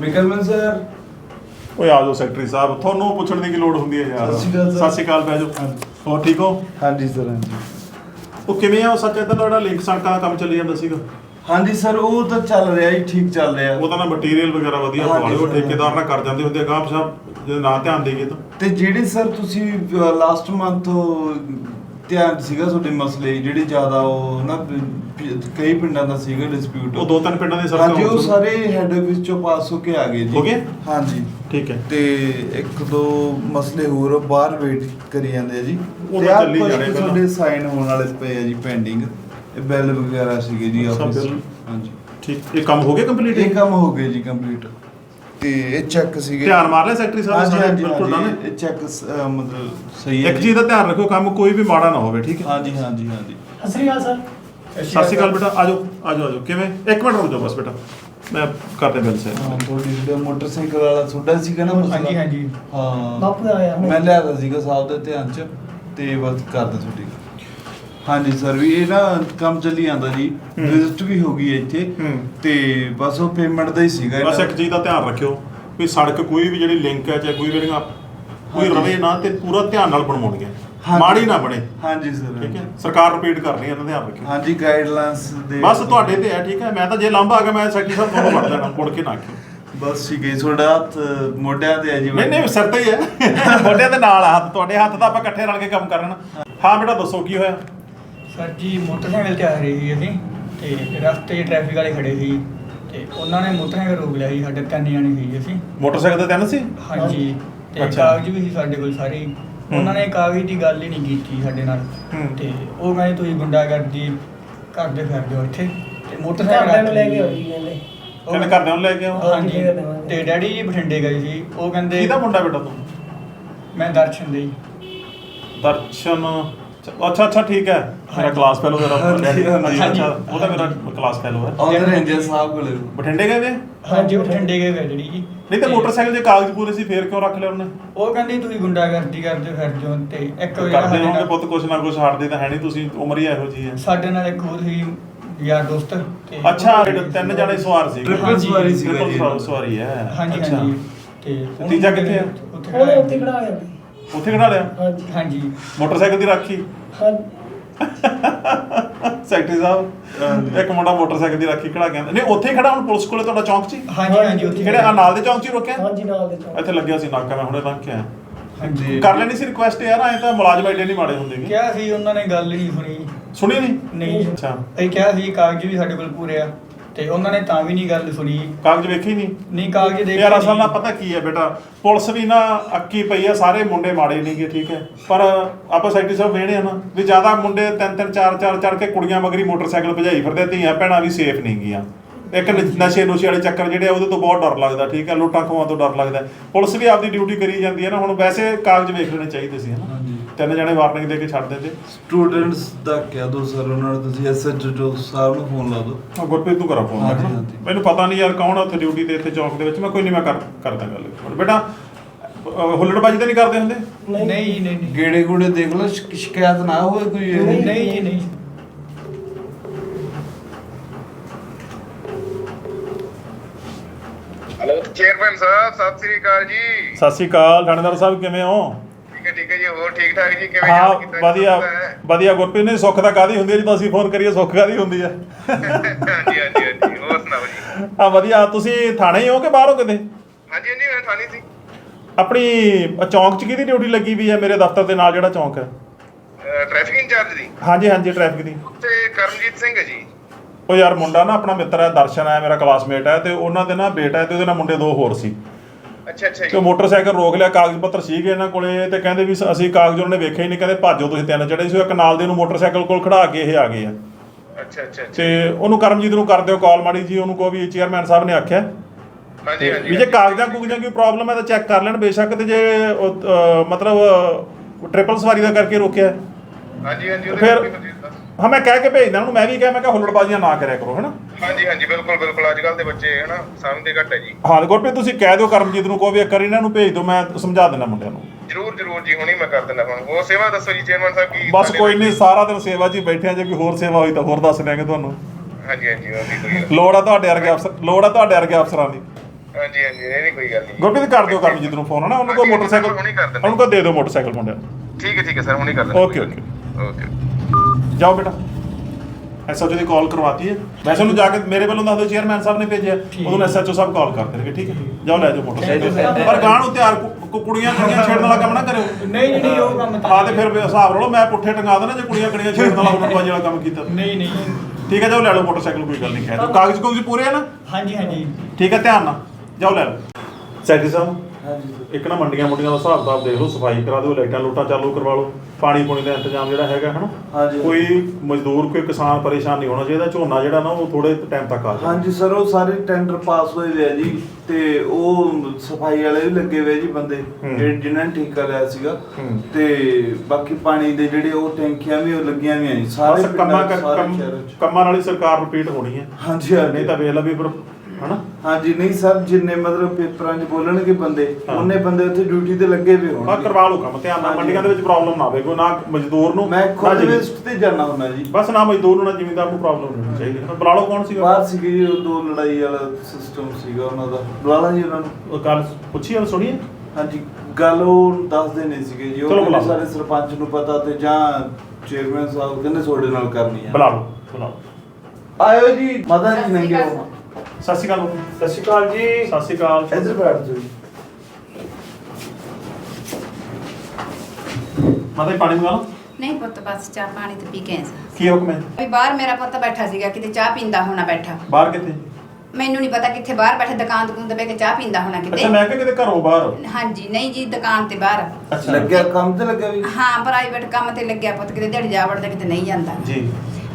ਵਿਕਰਮਨ sir. ਓਏ ਆ ਜਾਓ ਸੈਕਟਰੀ ਸਾਹਿਬ ਤੁਹਾਨੂੰ ਪੁੱਛਣ ਦੀ ਕੀ ਲੋੜ ਹੁੰਦੀ ਹੈ ਯਾਰ। ਸਤਿ ਸ਼੍ਰੀ ਅਕਾਲ ਸਰ। ਸਤਿ ਸ਼੍ਰੀ ਅਕਾਲ ਬਹਿ ਜਾਓ। ਹਾਂਜੀ। ਹੋਰ ਠੀਕ ਹੋ? ਹਾਂਜੀ ਸਰ ਹਾਂਜੀ। ਉਹ ਕਿਵੇਂ ਆ ਉਹ ਸੱਚ ਇਦਾਂ ਜਿਹੜਾ ਲਿੰਕ ਸੜਕਾਂ ਦਾ ਕੰਮ ਚੱਲੀ ਜਾਂਦਾ ਸੀਗਾ? ਹਾਂਜੀ ਸਰ ਉਹ ਤਾਂ ਚੱਲ ਰਿਹਾ ਜੀ ਠੀਕ ਚੱਲ ਰਿਹਾ। ਉਹਦਾ ਨਾ ਮਟੀਰੀਅਲ ਵਗੈਰਾ ਵਧੀਆ ਹਾਂਜੀ ਪਵਾ ਲਿਓ ਸਰ। ਠੇਕੇਦਾਰ ਨਾਲ ਕਰ ਜਾਂਦੇ ਹੁੰਦੇ ਗਾਂਹ ਪਿਛਾਂਹ ਜੇ ਨਾ ਧਿਆਨ ਦੇਈਏ ਤਾਂ। ਤੇ ਜਿਹੜੇ ਸਰ ਤੁਸੀਂ ਲਾਸਟ ਮੰਥ ਧਿਆਨ ਸੀਗਾ ਤੁਹਾਡੇ ਮਸਲੇ ਜਿਹੜੇ ਜ਼ਿਆਦਾ ਉਹ ਨਾ ਕਈ ਪਿੰਡਾਂ ਦਾ ਸੀਗਾ ਡਿਸਪਿਊਟ ਉਹ ਦੋ ਤਿੰਨ ਪਿੰਡਾਂ ਦੇ ਸੜਕਾਂ ਹਾਂਜੀ ਉਹ ਸਾਰੇ ਹੈੱਡ ਆਫਿਸ ਚੋਂ ਪਾਸ ਹੋ ਕੇ ਆ ਗਏ ਜੀ। ਹੋ ਗਏ? ਹਾਂਜੀ। ਠੀਕ ਹੈ। ਤੇ ਇੱਕ ਦੋ ਮਸਲੇ ਹੋਰ ਆ, ਬਾਹਰ ਵੇਟ ਕਰੀ ਜਾਂਦੇ ਆ ਜੀ। ਉਹ ਤੇ ਤਾਂ ਆਹ ਚੱਲੀ ਕੁਛ ਜਾਣੇ ਕੁ ਪਹਿਲਾਂ। ਤੁਹਾਡੇ ਸਾਈਨ ਹੋਣ ਵਾਲੇ ਪਏ ਆ ਜੀ ਪੈਂਡਿੰਗ ਇਹ ਬਿੱਲ ਵਗੈਰਾ ਸੀਗੇ ਜੀ ਆਫਿਸ। ਹਾਂਜੀ। ਠੀਕ। ਇਹ ਕੰਮ ਹੋ ਗਿਆ ਕੰਪਲੀਟ ਇਹ ਕੰਮ ਹੋ ਗਏ ਜੀ ਕੰਪਲੀਟ ਤੇ ਇਹ ਚੈੱਕ ਸੀਗੇ। ਧਿਆਨ ਮਾਰ ਲਿਆ ਸੈਕਟਰੀ ਸਾਹਿਬ ਹਾਂਜੀ ਸਾਰੇ ਹਾਂਜੀ ਬਿਲਕੁਲ ਹਾਂਜੀ, ਹੈ? ਇਹ ਚੈੱਕ ਮਤਲਬ ਸਹੀ ਹੈ ਇੱਕ ਚੀਜ਼ ਦਾ ਧਿਆਨ ਰੱਖਿਓ ਕੰਮ ਕੋਈ ਵੀ ਮਾੜਾ ਨਾ ਹੋਵੇ ਠੀਕ ਹੈ? ਹਾਂਜੀ ਹਾਂਜੀ ਹਾਂਜੀ। ਸਤਿ ਸ਼੍ਰੀ ਅਕਾਲ ਸਰ। ਸਤਿ ਸ਼੍ਰੀ ਅਕਾਲ ਬੇਟਾ ਆਜੋ ਆਜੋ ਆਜੋ। ਕਿਵੇਂ? ਇੱਕ ਮਿੰਟ ਰੁਕ ਜਾਓ ਬਸ ਬੇਟਾ। ਮੈਂ ਕਰਦੇ ਬਿੱਲ ਸੇ ਹਾਂ ਤੁਹਾਡੀ ਜਿਹੜਾ ਮੋਟਰਸਾਈਕਲ ਵਾਲਾ ਤੁਹਾਡਾ ਸੀਗਾ ਨਾ ਮਸਲਾ? ਹਾਂਜੀ, ਹਾਂਜੀ। ਹਾਂ। ਬਾਪੂ ਦਾ ਆਇਆ। ਹੁਣੇ। ਮੈਂ ਲਿਆਦਾ ਸੀਗਾ ਸਾਹਿਬ ਦੇ ਧਿਆਨ ਚ ਤੇ ਬਸ ਕਰਦੇ ਤੁਹਾਡੀ। ਹਾਂਜੀ ਸਰ ਵੀ ਇਹ ਨਾ ਕੰਮ ਚੱਲੀ ਜਾਂਦਾ ਜੀ। ਵਿਜ਼ਿਟ ਵੀ ਹੋ ਗਈ ਹੈ ਇੱਥੇ। ਤੇ ਬਸ ਉਹ ਪੇਮੈਂਟ ਦਾ ਹੀ ਸੀਗਾ ਬਸ ਇੱਕ ਚੀਜ਼ ਦਾ ਧਿਆਨ ਰੱਖਿਓ ਵੀ ਸੜਕ ਕੋਈ ਵੀ ਜਿਹੜੀ ਲਿੰਕ ਹੈ ਚਾਹੇ ਕੋਈ ਵੀ ਜਿਹੜੀਆਂ ਕੋਈ। ਰਵੇ ਨਾ ਤੇ ਪੂਰਾ ਧਿਆਨ ਨਾਲ ਬਣਵਾਉਣੀਆਂ। ਮਾੜੀ ਨਾ ਬਣੇ। ਹਾਂਜੀ ਸਰ ਠੀਕ ਹੈ? ਸਰਕਾਰ ਰਿਪੀਟ ਕਰ ਰਹੀ ਹੈ ਇਹਨਾਂ ਦਾ ਧਿਆਨ ਰੱਖਿਓ। ਹਾਂਜੀ ਗਾਈਡਲਾਈਨਸ ਦੇ ਬਸ ਤੁਹਾਡੇ ਤੇ ਹੈ ਠੀਕ ਹੈ? ਮੈਂ ਤਾਂ ਜੇ ਲੰਬਾ ਆ ਗਿਆ ਮੈਂ ਸੈਕਟਰੀ ਸਾਹਿਬ ਤੁਹਾਨੂੰ ਵੜ ਦੇਣਾ ਮੁੜ ਕੇ ਨਾ ਆਖਿਓ। ਬਸ ਠੀਕ ਹੈ ਤੁਹਾਡਾ ਹੱਥ ਮੋਢਿਆਂ ਤੇ ਹੈ ਜੀ। ਨਹੀਂ ਨਹੀਂ ਸਿਰ ਤੇ ਹੀ ਹੈ। ਮੋਢਿਆਂ ਦੇ ਨਾਲ ਆ ਹੱਥ ਤੁਹਾਡੇ ਹੱਥ ਤਾਂ ਆਪਾਂ ਇਕੱਠੇ ਰਲ ਕੇ ਕੰਮ ਕਰ ਰਹੇ ਨਾ ਹਾਂ ਬੇਟਾ ਦੱਸੋ ਕੀ ਹੋਇਆ? ਸਰ ਜੀ ਮੋਟਰਸਾਈਕਲ ਤੇ ਆ ਰਹੇ ਸੀ ਅਸੀਂ ਤੇ ਰਸਤੇ 'ਚ ਟ੍ਰੈਫਿਕ ਵਾਲੇ ਖੜੇ ਸੀ ਤੇ ਉਹਨਾਂ ਨੇ ਮੋਟਰਸਾਈਕਲ ਰੋਕ ਲਿਆ ਸੀ ਸਾਡੇ ਤਿੰਨ ਜਾਣੇ ਸੀ ਅਸੀਂ। ਮੋਟਰਸਾਈਕਲ ਤੇ ਤਿੰਨ ਸੀ? ਹਾਂਜੀ ਤੇ ਅੱਛਾ। ਕਾਗਜ਼ ਵੀ ਸੀ ਸਾਡੇ ਕੋਲ ਸਾਰੇ। ਹੀ। ਉਹਨਾਂ ਨੇ ਕਾਗਜ਼ ਦੀ ਗੱਲ ਹੀ ਨਹੀਂ ਕੀਤੀ ਸਾਡੇ ਨਾਲ। ਹੂੰ। ਤੇ ਉਹ ਕਹਿੰਦੇ ਤੁਸੀਂ ਗੁੰਡਾਗਰਦੀ ਕਰਦੇ ਫਿਰਦੇ ਹੋ ਇੱਥੇ। ਤੇ ਮੋਟਰਸਾਈਕਲ ਘਰਦਿਆਂ ਨੂੰ ਲੈ ਕੇ ਹੋਈ ਕਹਿੰਦੇ। ਉਹ ਕਹਿੰਦੇ ਘਰਦਿਆਂ ਨੂੰ ਲੈ ਕੇ ਆਓ। ਹਾਂਜੀ ਕੀ ਕਰਦੇ ਹੋ? ਤੇ ਡੈਡੀ ਜੀ ਬਠਿੰਡੇ ਗਏ ਸੀ। ਉਹ ਕਹਿੰਦੇ ਕਿਹਦਾ ਮੁੰਡਾ ਬੇਟਾ ਤੂੰ? ਮੈਂ ਦਰਸ਼ਨ ਦੇ ਜੀ ਦਰਸ਼ਨ ਅੱਛਾ ਅੱਛਾ ਠੀਕ ਹੈ। ਮੇਰਾ। ਕਲਾਸ ਫੈਲੋ ਮੇਰਾ ਅੱਛਾ। ਅੱਛਾ ਉਹ ਤਾਂ ਮੇਰਾ ਕਲਾਸ ਫੈਲੋ ਹੈ। ਆਉਂਦੇ ਰੇਂਜਰ ਸਾਹਿਬ ਕੋਲੇ। ਬਠਿੰਡੇ ਗਏ ਵੇ? ਹਾਂਜੀ ਬਠਿੰਡੇ ਗਏ ਹੋਏ ਡੈਡੀ ਜੀ। ਨਹੀਂ ਤਾਂ ਮੋਟਰਸਾਈਕਲ ਦੇ ਕਾਗਜ਼ ਪੂਰੇ ਸੀ ਫੇਰ ਕਿਉਂ ਰੱਖ ਲਿਆ ਉਹਨੇ? ਉਹ ਕਹਿੰਦੀ ਤੁਸੀਂ ਗੁੰਡਾਗਰਦੀ ਕਰਦੇ ਫਿਰਦੇ ਹੋ ਤੇ ਇੱਕ ਵਾਰੀ ਕਰਦੇ ਹੋਗੇ ਪੁੱਤ ਕੁਛ ਨਾ ਕੁਛ ਹਟਦੇ ਤਾਂ ਹੈ ਨਹੀਂ ਤੁਸੀਂ ਉਮਰ ਹੀ ਇਹੋ ਜੀ ਹੈ। ਸਾਡੇ ਨਾਲ ਇੱਕ ਹੋਰ ਸੀ ਯਾਰ ਦੋਸਤ ਅੱਛਾ ਜਿਹੜੇ ਤਿੰਨ ਜਣੇ ਸਵਾਰ ਸੀ Triple ਸਵਾਰੀ ਜੀ। ਟ੍ਰਿਪਲ ਸਵਾਰੀ ਹੈ। ਹਾਂਜੀ। ਹਾਂਜੀ। ਤੇ ਤੇ ਤੀਜਾ ਕਿੱਥੇ ਆ? ਉੱਥੇ ਖੜਾ ਹੋਇਆ ਉੱਥੇ ਖੜਾ ਲਿਆ ਹਾਂਜੀ। ਮੋਟਰਸਾਈਕਲ ਦੀ ਰਾਖੀ? ਹਾਂ। ਸੈਕਟਰੀ ਸਾਹਿਬ। ਇੱਕ ਮੁੰਡਾ ਮੋਟਰਸਾਈਕਲ ਦੀ ਰਾਖੀ ਖੜਾ ਗਿਆ ਨਹੀਂ ਉੱਥੇ ਹੀ ਖੜਾ ਹੁਣ ਪੁਲਿਸ ਕੋਲੇ ਤੁਹਾਡਾ ਚੌਂਕ 'ਚ ਹੀ? ਹਾਂਜੀ ਹਾਂਜੀ ਉੱਥੇ ਕਿਹੜੇ ਆ ਨਾਲ ਦੇ ਚੌਂਕ 'ਚ ਹੀ ਰੋਕਿਆ? ਹਾਂਜੀ ਨਾਲ ਦੇ ਚੌਂਕ। ਇੱਥੇ ਲੱਗਿਆ ਸੀ ਨਾਕਾ ਮੈਂ ਹੁਣੇ ਲੰਘ ਕੇ ਆਇਆ। ਹਾਂਜੀ। ਕਰ ਲੈਣੀ ਸੀ ਰਿਕੁਐਸਟ ਯਾਰ ਐ ਤਾਂ ਮੁਲਾਜ਼ਮ ਐਡੇ ਨਹੀਂ ਮਾੜੇ ਹੁੰਦੇ। ਕਿਹਾ ਸੀ ਉਹਨਾਂ ਨੇ ਗੱਲ ਹੀ ਨਹੀਂ ਸੁਣੀ। ਸੁਣੀ ਨਹੀਂ ਨਹੀਂ। ਅੱਛਾ। ਅਸੀਂ ਕਿਹਾ ਸੀ ਕਾਗਜ਼ ਵੀ ਸਾਡੇ ਕੋਲ ਪੂਰੇ ਆ। ਤੇ ਉਹਨਾਂ ਨੇ ਤਾਂ ਵੀ ਨਹੀਂ ਗੱਲ ਸੁਣੀ। ਕਾਗਜ਼ ਵੇਖੇ ਨਹੀਂ? ਨਹੀਂ ਕਾਗਜ਼ ਦੇਖ ਯਾਰ ਅਸਲ ਨਾਲ ਪਤਾ ਕੀ ਹੈ ਬੇਟਾ? ਪੁਲਿਸ ਵੀ ਨਾ ਅੱਕੀ ਪਈ ਆ ਸਾਰੇ ਮੁੰਡੇ ਮਾੜੇ ਨਹੀਂਗੇ ਠੀਕ ਹੈ। ਪਰ ਆਪਾਂ ਸੈਕਟਰੀ ਸਾਹਿਬ ਵੇਹਣੇ ਆ ਨਾ ਵੀ ਜ਼ਿਆਦਾ ਮੁੰਡੇ ਤਿੰਨ ਤਿੰਨ ਚਾਰ ਚਾਰ ਚੜ ਕੇ ਕੁੜੀਆਂ ਮਗਰੀ ਮੋਟਰਸਾਈਕਲ ਭਜਾਈ ਫਿਰਦੇ ਧੀਆਂ ਭੈਣਾਂ ਵੀ ਸੇਫ ਨਹੀਂਗੀਆਂ ਇੱਕ ਨ- ਨਸ਼ੇ ਨੁਸ਼ੇ ਵਾਲੇ ਚੱਕਰ ਜਿਹੜੇ ਆ ਉਹਦੇ ਤੋਂ ਬਹੁਤ ਡਰ ਲੱਗਦਾ ਠੀਕ ਹੈ। ਲੁੱਟਾਂ ਖੋਹਾਂ ਤੋਂ ਡਰ ਲੱਗਦਾ। ਪੁਲਿਸ ਵੀ ਆਪਦੀ ਡਿਊਟੀ ਕਰੀ ਜਾਂਦੀ ਹੈ ਨਾ ਹੁਣ ਵੈਸੇ ਕਾਗਜ਼ ਵੇਖ ਲੈਣੇ ਚਾਹੀਦੇ ਸੀ ਹਨਾ। ਤਿੰਨ ਜਣੇ ਵਾਰਨਿੰਗ ਦੇ ਕੇ ਛੱਡ ਦਿੰਦੇ ਸਟੂਡੈਂਟਸ ਦਾ ਕਹਿ ਦੋ ਸਰ ਉਹਨਾਂ ਨੂੰ ਤੁਸੀਂ ਐਸਐਚਓ ਸਾਹਿਬ ਨੂੰ ਫੋਨ ਲਾ ਦਿਓ। ਹਾਂ, ਗੁਰਪ੍ਰੀਤ ਤੂੰ ਕਰਾ ਫੋਨ ਹਾਂਜੀ, ਹਨਾ? ਹਾਂਜੀ। ਮੈਨੂੰ ਪਤਾ ਨਹੀਂ ਯਾਰ ਕੌਣ ਆ ਉੱਥੇ ਡਿਊਟੀ ਤੇ ਇੱਥੇ ਚੌਕ ਦੇ ਵਿੱਚ। ਮੈਂ ਕੋਈ ਨਹੀਂ ਮੈਂ ਕਰ ਕਰਦਾ ਗੱਲ। ਹੁਣ ਬੇਟਾ ਅਹ, ਹੁੱਲੜਬਾਜ਼ੀ ਤਾਂ ਨਹੀਂ ਕਰਦੇ ਹੁੰਦੇ? ਨਹੀਂ। ਨਹੀਂ ਨਹੀਂ ਗੇੜੇ ਗੂੜੇ ਦੇਖ ਲਓ ਸ਼ਿਕ- ਸ਼ਿਕਾਇਤ ਨਾ ਹੋਵੇ ਕੋਈ। ਨਹੀਂ। ਨਹੀਂ ਜੀ ਨਹੀਂ। ਹੈਲੋ ਚੇਅਰਮੈਨ ਸਾਹਿਬ ਸਤਿ ਸ੍ਰੀ ਅਕਾਲ ਜੀ। ਸਤਿ ਸ਼੍ਰੀ ਅਕਾਲ ਥਾਣੇਦਾਰ ਸਾਹਿਬ ਕਿਵੇਂ ਹੋ? ਹੈ ਠੀਕ ਹੈ ਜੀ ਹੋਰ ਠੀਕ ਠਾਕ ਜੀ ਕਿਵੇਂ ਯਾਦ ਹਾਂ ਕੀਤਾ ਵਧੀਆ? ਵਧੀਆ ਗੁਰਪ੍ਰੀਤ ਨੇ ਸੁੱਖ ਤਾਂ ਕਾਦੀ ਹੁੰਦੀ ਹੈ ਜਦੋਂ ਅਸੀਂ ਫੋਨ ਕਰੀਏ ਸੁੱਖ ਕਾਦੀ ਹੁੰਦੀ ਹੈ? ਹਾਂਜੀ ਹਾਂਜੀ ਹਾਂਜੀ ਹੋਰ ਸੁਣਾਓ ਜੀ? ਹਾਂ ਵਧੀਆ ਤੁਸੀਂ ਥਾਣੇ ਹੀ ਹੋ ਕਿ ਬਾਹਰ ਹੋ ਕਿਤੇ? ਹਾਂਜੀ ਹਾਂਜੀ ਮੈਂ ਥਾਣੀ ਸੀ। ਆਪਣੀ ਅ, ਚੌਂਕ 'ਚ ਕਿਹਦੀ ਡਿਊਟੀ ਲੱਗੀ ਵੀ ਹੈ ਮੇਰੇ ਦਫ਼ਤਰ ਦੇ ਨਾਲ ਜਿਹੜਾ ਚੌਂਕ ਹੈ? ਟ੍ਰੈਫਿਕ ਇੰਚਾਰਜ ਦੀ। ਹਾਂਜੀ ਹਾਂਜੀ ਟ੍ਰੈਫਿਕ ਦੀ। ਤੇ ਕਰਮਜੀਤ ਸਿੰਘ ਹੈ ਜੀ। ਉਹ ਯਾਰ ਮੁੰਡਾ ਨਾ ਆਪਣਾ ਮਿੱਤਰ ਹੈ ਦਰਸ਼ਨ ਹੈ ਮੇਰਾ ਕਲਾਸਮੇਟ ਹੈ ਤੇ ਉਹਨਾਂ ਦੇ ਨਾ ਬੇਟਾ ਹੈ ਤੇ ਉਹਦੇ ਨਾਲ ਮੁੰਡੇ ਦੋ ਹੋਰ ਸੀ। ਅੱਛਾ ਅੱਛਾ ਤੇ ਮੋਟਰਸਾਈਕਲ ਰੋਕ ਲਿਆ ਕਾਗਜ਼ ਪੱਤਰ ਸੀਗੇ ਇਹਨਾਂ ਕੋਲੇ ਤੇ ਕਹਿੰਦੇ ਵੀ ਸ- ਅਸੀਂ ਕਾਗਜ਼ ਉਹਨਾਂ ਨੇ ਵੇਖਿਆ ਹੀ ਨਹੀਂ ਕਹਿੰਦੇ ਭਾਜੋ ਤੁਸੀਂ ਤਿੰਨ ਚੜੇ ਸੀ ਉਹ ਇੱਕ ਨਾਲ ਦੇ ਨੂੰ ਮੋਟਰਸਾਈਕਲ ਕੋਲ ਖੜਾ ਕੇ ਇਹ ਆ ਗਏ ਆ। ਅੱਛਾ ਅੱਛਾ ਅੱਛਾ। ਤੇ ਉਹਨੂੰ ਕਰਮਜੀਤ ਨੂੰ ਕਰ ਦਿਓ ਕਾਲ ਮਾੜੀ ਜੀ ਉਹਨੂੰ ਕਹੋ ਵੀ ਚੇਅਰਮੈਨ ਸਾਹਿਬ ਨੇ ਆਖਿਆ। ਹਾਂਜੀ ਤੇ ਹਾਂਜੀ ਵੀ ਜੇ ਕਾਗਜ਼ਾਂ ਕੁਗਜ਼ਾਂ ਕੋਈ ਪ੍ਰੋਬਲਮ ਹੈ ਤਾਂ ਚੈੱਕ ਕਰ ਲੈਣ ਬੇਸ਼ੱਕ ਤੇ ਜੇ ਉਹ, ਮਤਲਬ ਟ੍ਰਿਪਲ ਸਵਾਰੀ ਦਾ ਕਰਕੇ ਰੋਕਿਆ। ਹਾਂਜੀ ਹਾਂਜੀ ਫਿਰ-। ਹਾਂ ਮੈਂ ਕਹਿ ਕੇ ਭੇਜਦਾ ਉਹਨੂੰ ਮੈਂ ਵੀ ਕਿਹਾ ਮੈਂ ਕਿਹਾ ਹੁੱਲੜਬਾਜ਼ੀਆਂ ਨਾ ਕਰਿਆ ਕਰੋ ਹਨਾ? ਹਾਂਜੀ ਹਾਂਜੀ ਬਿਲਕੁਲ ਬਿਲਕੁਲ। ਅੱਜ ਕੱਲ ਦੇ ਬੱਚੇ ਹਨਾ ਸਮਝਦੇ ਘੱਟ ਹੈ ਜੀ। ਹਾਂ ਗੁਰਪ੍ਰੀਤ ਤੁਸੀਂ ਕਹਿ ਦਿਓ ਕਰਮਜੀਤ ਨੂੰ ਕਹੋ ਵੀ ਇੱਕ ਵਾਰੀ ਇਹਨਾਂ ਨੂੰ ਭੇਜ ਦਿਓ ਮੈਂ ਸਮਝਾ ਦਿੰਦਾ ਮੁੰਡਿਆਂ ਨੂੰ। ਜਰੂਰ ਜਰੂਰ ਜੀ ਹੁਣੀ ਮੈਂ ਕਰ ਦਿੰਦਾ ਫੋਨ ਹੋਰ ਸੇਵਾ ਦੱਸੋ ਜੀ ਚੇਅਰਮੈਨ ਸਾਹਿਬ ਕੀ ਬਸ ਕੋਈ? ਨਹੀਂ ਸਾਰਾ ਦਿਨ ਸੇਵਾ 'ਚ ਹੀ ਬੈਠੇ ਆ ਜੇ ਕੋਈ ਹੋਰ ਸੇਵਾ ਹੋਈ ਤਾਂ ਹੋਰ ਦੱਸ ਦਿਆਂਗੇ ਤੁਹਾਨੂੰ। ਹਾਂਜੀ ਹਾਂਜੀ ਉਹ ਵੀ ਕੋਈ ਲੋੜ ਆ ਤੁਹਾਡੇ ਵਰਗੇ ਅਫਸਰ ਲੋੜ ਆ ਤੁਹਾਡੇ ਵਰਗੇ ਅਫਸਰਾਂ ਦੀ। ਹਾਂਜੀ ਹਾਂਜੀ ਇਹ ਨਹੀਂ ਕੋਈ ਗੱਲ ਨਹੀਂ। ਗੁਰਪ੍ਰੀਤ ਕਰ ਦਿਓ ਕਰਮਜੀਤ ਨੂੰ ਫੋਨ ਹੈ ਨਾ ਉਹਨੂੰ ਕੋ ਹਾਂਜੀ, ਮੋਟਰਸਾਈਕਲ ਹੁਣੀ ਕਰ ਦਿੰਦੇ। ਉਹਨੂੰ ਕੋ ਦੇ ਦਿਓ ਮੋਟਰਸਾਈਕਲ ਮੁੰਡਿਆਂ ਨੂੰ। ਠੀਕ ਹੈ ਠੀਕ ਹੈ ਸਰ ਹੁਣੀ ਕਰ ਦਿੰਦੇ। Okay, okay. ਓਕੇ। ਜਾਓ ਬੇਟਾ। ਐਸਐਚਓ ਦੀ ਕਾਲ ਕਰਵਾਤੀ ਹੈ। ਵੈਸੇ ਉਹਨੂੰ ਜਾ ਕੇ ਮੇਰੇ ਵੱਲੋਂ ਦੱਸ ਦਿਓ ਚੇਅਰਮੈਨ ਸਾਹਿਬ ਨੇ ਭੇਜਿਆ ਉਹਨੂੰ ਐਸਐਚਓ ਸਾਹਿਬ ਕਾਲ ਕਰ ਦੇਣਗੇ ਠੀਕ ਹੈ। ਜਾਓ ਲੈ ਜਾਓ ਮੋਟਰਸਾਈਕਲ ਪਰ ਗਾਂ ਨੂੰ ਤਿਆਰ ਕੁੜੀਆਂ ਕੁੜੀਆਂ ਛੇੜਨ ਵਾਲਾ ਕੰਮ ਨਾ ਕਰਿਓ। ਨਹੀਂ ਨਹੀਂ ਨਹੀਂ, ਉਹ ਕੰਮ ਆ ਤੇ ਫਿਰ ਹਿਸਾਬ ਰੋਲੋ ਮੈਂ ਪੁੱਠੇ ਟੰਗਾ ਦੇਣਾ ਜੇ ਕੁੜੀਆਂ ਕੁੜੀਆਂ ਛੇੜਨ ਵਾਲਾ ਹੁਣਰਬਾਜੀ ਵਾਲਾ ਕੰਮ ਕੀਤਾ। ਨਹੀਂ ਨਹੀਂ। ਠੀਕ ਹੈ ਜਾਓ ਲੈ ਲਓ ਮੋਟਰਸਾਈਕਲ ਕੋਈ ਗੱਲ ਨਹੀਂ ਖੈਰ ਕਾਗਜ਼ ਕੋਗਜ਼ ਪੂਰੇ ਆ ਨਾ? ਹਾਂਜੀ ਹਾਂਜੀ। ਠੀਕ ਹੈ ਧਿਆਨ ਨਾਲ। ਜਾਓ ਲੈ ਲਓ। ਸੈਕਟਰੀ ਸਾਹਿਬ ਇੱਕ ਨਾ ਮੰਡੀਆਂ ਮੁੰਡੀਆਂ ਦਾ ਹਿਸਾਬ ਕਿਤਾਬ ਦੇਖ ਲਓ ਸਫ਼ਾਈ ਕਰਾ ਦਿਓ ਲਾਈਟਾਂ ਲੂਟਾਂ ਚਾਲੂ ਕਰਵਾ ਲਓ ਪਾਣੀ ਪੂਣੀ ਦਾ ਇੰਤਜ਼ਾਮ ਜਿਹੜਾ ਹੈਗਾ ਹਨਾ ਹਾਂਜੀ। ਕੋਈ ਮਜ਼ਦੂਰ ਕੋਈ ਕਿਸਾਨ ਪਰੇਸ਼ਾਨ ਨਹੀਂ ਹੋਣਾ ਚਾਹੀਦਾ ਝੋਨਾ ਜਿਹੜਾ ਨਾ ਉਹ ਥੋੜੇ ਟਾਈਮ ਤੱਕ ਆ ਜਾਵੇ ਹਾਂਜੀ ਸਰ ਉਹ ਸਾਰੇ ਟੈਂਡਰ ਪਾਸ ਹੋਏ ਵੇ ਆ ਜੀ ਤੇ ਉਹ ਸਫ਼ਾਈ ਵਾਲੇ ਵੀ ਲੱਗੇ ਹੋਏ ਜੀ ਬੰਦੇ ਹੂੰ। ਜਿਹੜੇ ਜਿਨ੍ਹਾਂ ਨੇ ਠੇਕਾ ਲਿਆ ਸੀਗਾ ਹੂੰ। ਤੇ ਬਾਕੀ ਪਾਣੀ ਦੇ ਜਿਹੜੇ ਉਹ ਟੈਂਕੀਆਂ ਵੀ ਉਹ ਲੱਗੀਆਂ ਵੀ ਆ ਜੀ ਸਾਰੇ ਬਸ ਕੰਮਾਂ ਪਿੰਡਾਂ 'ਚ, ਸਾਰੇ ਕੰਮ- ਸ਼ਹਿਰਾਂ 'ਚ। ਕੰਮਾਂ ਵਾਲੀ ਸਰਕਾਰ ਰਿਪੀਟ ਹੋਣੀ ਹੈ ਹਾਂਜੀ ਹਾਂਜੀ ਨਹੀਂ ਤਾਂ ਵੇਖ ਲਾ ਵੀ ਪਰ ਹਨਾ? ਹਾਂਜੀ ਨਹੀਂ ਸਰ ਜਿੰਨੇ ਮਤਲਬ ਪੇਪਰਾਂ 'ਚ ਬੋਲਣਗੇ ਬੰਦੇ। ਉਹਨੇ ਬੰਦੇ ਉੱਥੇ ਡਿਊਟੀ ਤੇ ਲੱਗੇ ਵੀ ਆ ਹੋਣਗੇ ਕਰਵਾ ਲਓ ਕੰਮ ਧਿਆਨ ਨਾਲ ਹਾਂਜੀ। ਮੰਡੀਆਂ ਦੇ ਵਿੱਚ ਪ੍ਰੋਬਲਮ ਨਾ ਆਵੇ ਕੋਈ ਨਾ ਮਜ਼ਦੂਰ ਨੂੰ ਮੈਂ ਨਾ ਖੁਦ ਜ਼ਿਮੀ- ਵਿਸਟ ਤੇ ਜਾਣਾ ਹੁੰਦਾ ਜੀ। ਬਸ ਨਾ ਮਜ਼ਦੂਰ ਨੂੰ ਨਾ ਜ਼ਿਮੀਂਦਾਰ ਨੂੰ ਪ੍ਰੋਬਲਮ ਨਹੀਂ ਹੋਣੀ ਚਾਹੀਦੀ। ਬੁਲਾ ਲਓ ਕੌਣ ਸੀਗਾ? ਬਾਹਰ ਸੀਗੇ ਜੀ ਉਹ ਦੋ ਲੜਾਈ ਵਾਲਾ ਸਿਸਟਮ ਸੀਗਾ ਉਹਨਾਂ ਦਾ। ਬੁਲਾ ਜੀ ਉਹਨਾਂ ਨੂੰ। ਉਹ ਗੱਲ ਪੁੱਛੀ ਆ ਸੁਣੀਏ ਹਾਂਜੀ ਗੱਲ ਉਹ ਦੱਸਦੇ ਨਹੀਂ ਸੀਗੇ ਜੀ। ਉਹ ਕਹਿੰਦੇ ਲਓ। ਸਾਰੇ ਸਰਪੰਚ ਨੂੰ ਪਤਾ ਤੇ ਜਾਂ ਚੇਅਰਮੈਨ ਸਾਹਿਬ ਕਹਿੰਦੇ ਤੁਹਾਡੇ ਨਾਲ ਕਰਨੀ ਆ। ਬੁਲਾ ਲਓ ਬੁਲਾ ਲਓ। ਆਇਓ ਜੀ ਮਦਨ ਜੀ ਨੰਗੇ ਹੋ। ਸਤਿ ਸ਼੍ਰੀ ਅਕਾਲ ਬਾਪੂ। ਸਤਿ ਸ਼੍ਰੀ ਅਕਾਲ ਜੀ। ਸਤਿ ਸ਼੍ਰੀ ਅਕਾਲ। ਇੱਧਰ ਬੈਠ ਜਾਓ ਜੀ। ਮਾਤਾ ਜੀ ਪਾਣੀ ਮੰਗਾ ਲਓ। ਨਹੀਂ ਪੁੱਤ ਬਸ ਚਾਹ ਪਾਣੀ ਤੇ ਪੀ ਕੇ ਆਏ ਸਾਂ। ਕੀ ਹੁਕਮ ਹੈ? ਵੀ ਬਾਹਰ ਮੇਰਾ ਪੁੱਤ ਬੈਠਾ ਸੀਗਾ ਕਿਤੇ ਚਾਹ ਪੀਂਦਾ ਹੋਣਾ ਬੈਠਾ। ਬਾਹਰ ਕਿੱਥੇ? ਮੈਨੂੰ ਨਹੀਂ ਪਤਾ ਕਿੱਥੇ ਬਾਹਰ ਬੈਠੇ ਦੁਕਾਨ ਦੁਕਾਨ ਤੇ ਬਹਿ ਕੇ ਚਾਹ ਪੀਂਦਾ ਹੋਣਾ ਅੱਛਾ ਕਿਤੇ ਮੈਂ ਕਿਹਾ ਕਿਤੇ ਘਰੋਂ ਬਾਹਰ। ਹਾਂਜੀ ਨਹੀਂ ਜੀ ਦੁਕਾਨ ਤੇ ਬਾਹਰ। ਅੱਛਾ। ਲੱਗਿਆ ਕੰਮ ਤੇ ਲੱਗਿਆ ਵੀ? ਹਾਂ ਪ੍ਰਾਈਵੇਟ ਕੰਮ ਤੇ ਲੱਗਿਆ ਪੁੱਤ ਕਿਤੇ ਦਿਹਾੜੀ ਜਾ ਵੜਦਾ ਕਿਤੇ ਨਹੀਂ ਜਾਂਦਾ। ਜੀ।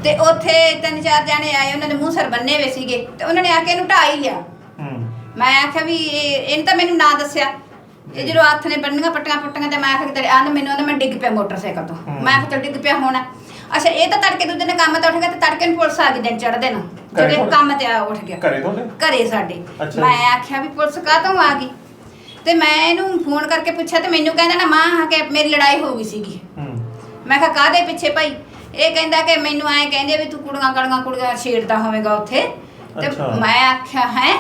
ਤੇ ਉੱਥੇ ਤਿੰਨ ਚਾਰ ਜਾਣੇ ਆਏ ਉਹਨਾਂ ਦੇ ਮੂੰਹ ਸਰ ਬੰਨੇ ਹੋਏ ਸੀਗੇ ਤੇ ਉਹਨਾਂ ਨੇ ਆ ਕੇ ਇਹਨੂੰ ਢਾਹ ਹੀ ਲਿਆ। ਹੂੰ। ਮੈਂ ਆਖਿਆ ਵੀ ਇਹ ਇਹਨੇ ਤਾਂ ਮੈਨੂੰ ਨਾ ਦੱਸਿਆ। ਇਹ ਜਦੋਂ ਹੱਥ ਨੇ ਬੰਨੀਆਂ ਪੱਟੀਆਂ ਪੁੱਟੀਆਂ ਤੇ ਮੈਂ ਆਖਿਆ ਕਿ ਤੇਰੇ ਆਂਦ ਮੈਨੂੰ ਆਂਦਾ ਮੈਂ ਡਿੱਗ ਪਿਆ ਮੋਟਰਸਾਈਕਲ ਤੋਂ। ਮੈਂ ਆਖਿਆ ਚੱਲ ਡਿੱਗ ਪਿਆ ਹੋਣਾ। ਅੱਛਾ ਇਹ ਤਾਂ ਤੜਕੇ ਦੂਜੇ ਨੇ ਕੰਮ ਤੇ ਉੱਠ ਗਿਆ ਤੇ ਤੜਕੇ ਨੂੰ ਪੁਲਿਸ ਆ ਗਈ ਦਿਨ ਚੜ੍ਹਦੇ ਨੂੰ। ਘਰੇ ਜਿਹੜੇ? ਕੰਮ ਤੇ ਆ ਉੱਠ ਗਿਆ। ਘਰੇ ਤੁਹਾਡੇ? ਘਰੇ ਸਾਡੇ। ਅੱਛਾ। ਮੈਂ ਆਖਿਆ ਵੀ ਪੁਲਿਸ ਕਾਹਤੋਂ ਆ ਗਈ? ਤੇ ਮੈਂ ਇਹਨੂੰ ਫੋਨ ਕਰਕੇ ਪੁੱਛਿਆ ਤੇ ਮੈਨੂੰ ਕਹਿੰਦਾ ਨਾ ਮਾਂ ਆ ਕੇ ਮੇਰੀ ਲੜਾਈ ਹੋ ਗਈ ਸੀਗੀ। ਹੂੰ। ਮੈਂ ਕਿਹਾ ਕਾਹਦੇ ਪਿੱਛੇ ਭਾਈ? ਇਹ ਕਹਿੰਦਾ ਕਿ ਮੈਨੂੰ ਐਂ ਕਹਿੰਦੇ ਵੀ ਤੂੰ ਕੁੜੀਆਂ ਕੜੀਆਂ ਕੁੜੀਆਂ ਛੇੜਦਾ ਹੋਵੇਗਾ ਉੱਥੇ। ਤੇ ਅੱਛਾ। ਮੈਂ ਆਖਿਆ ਹੈ?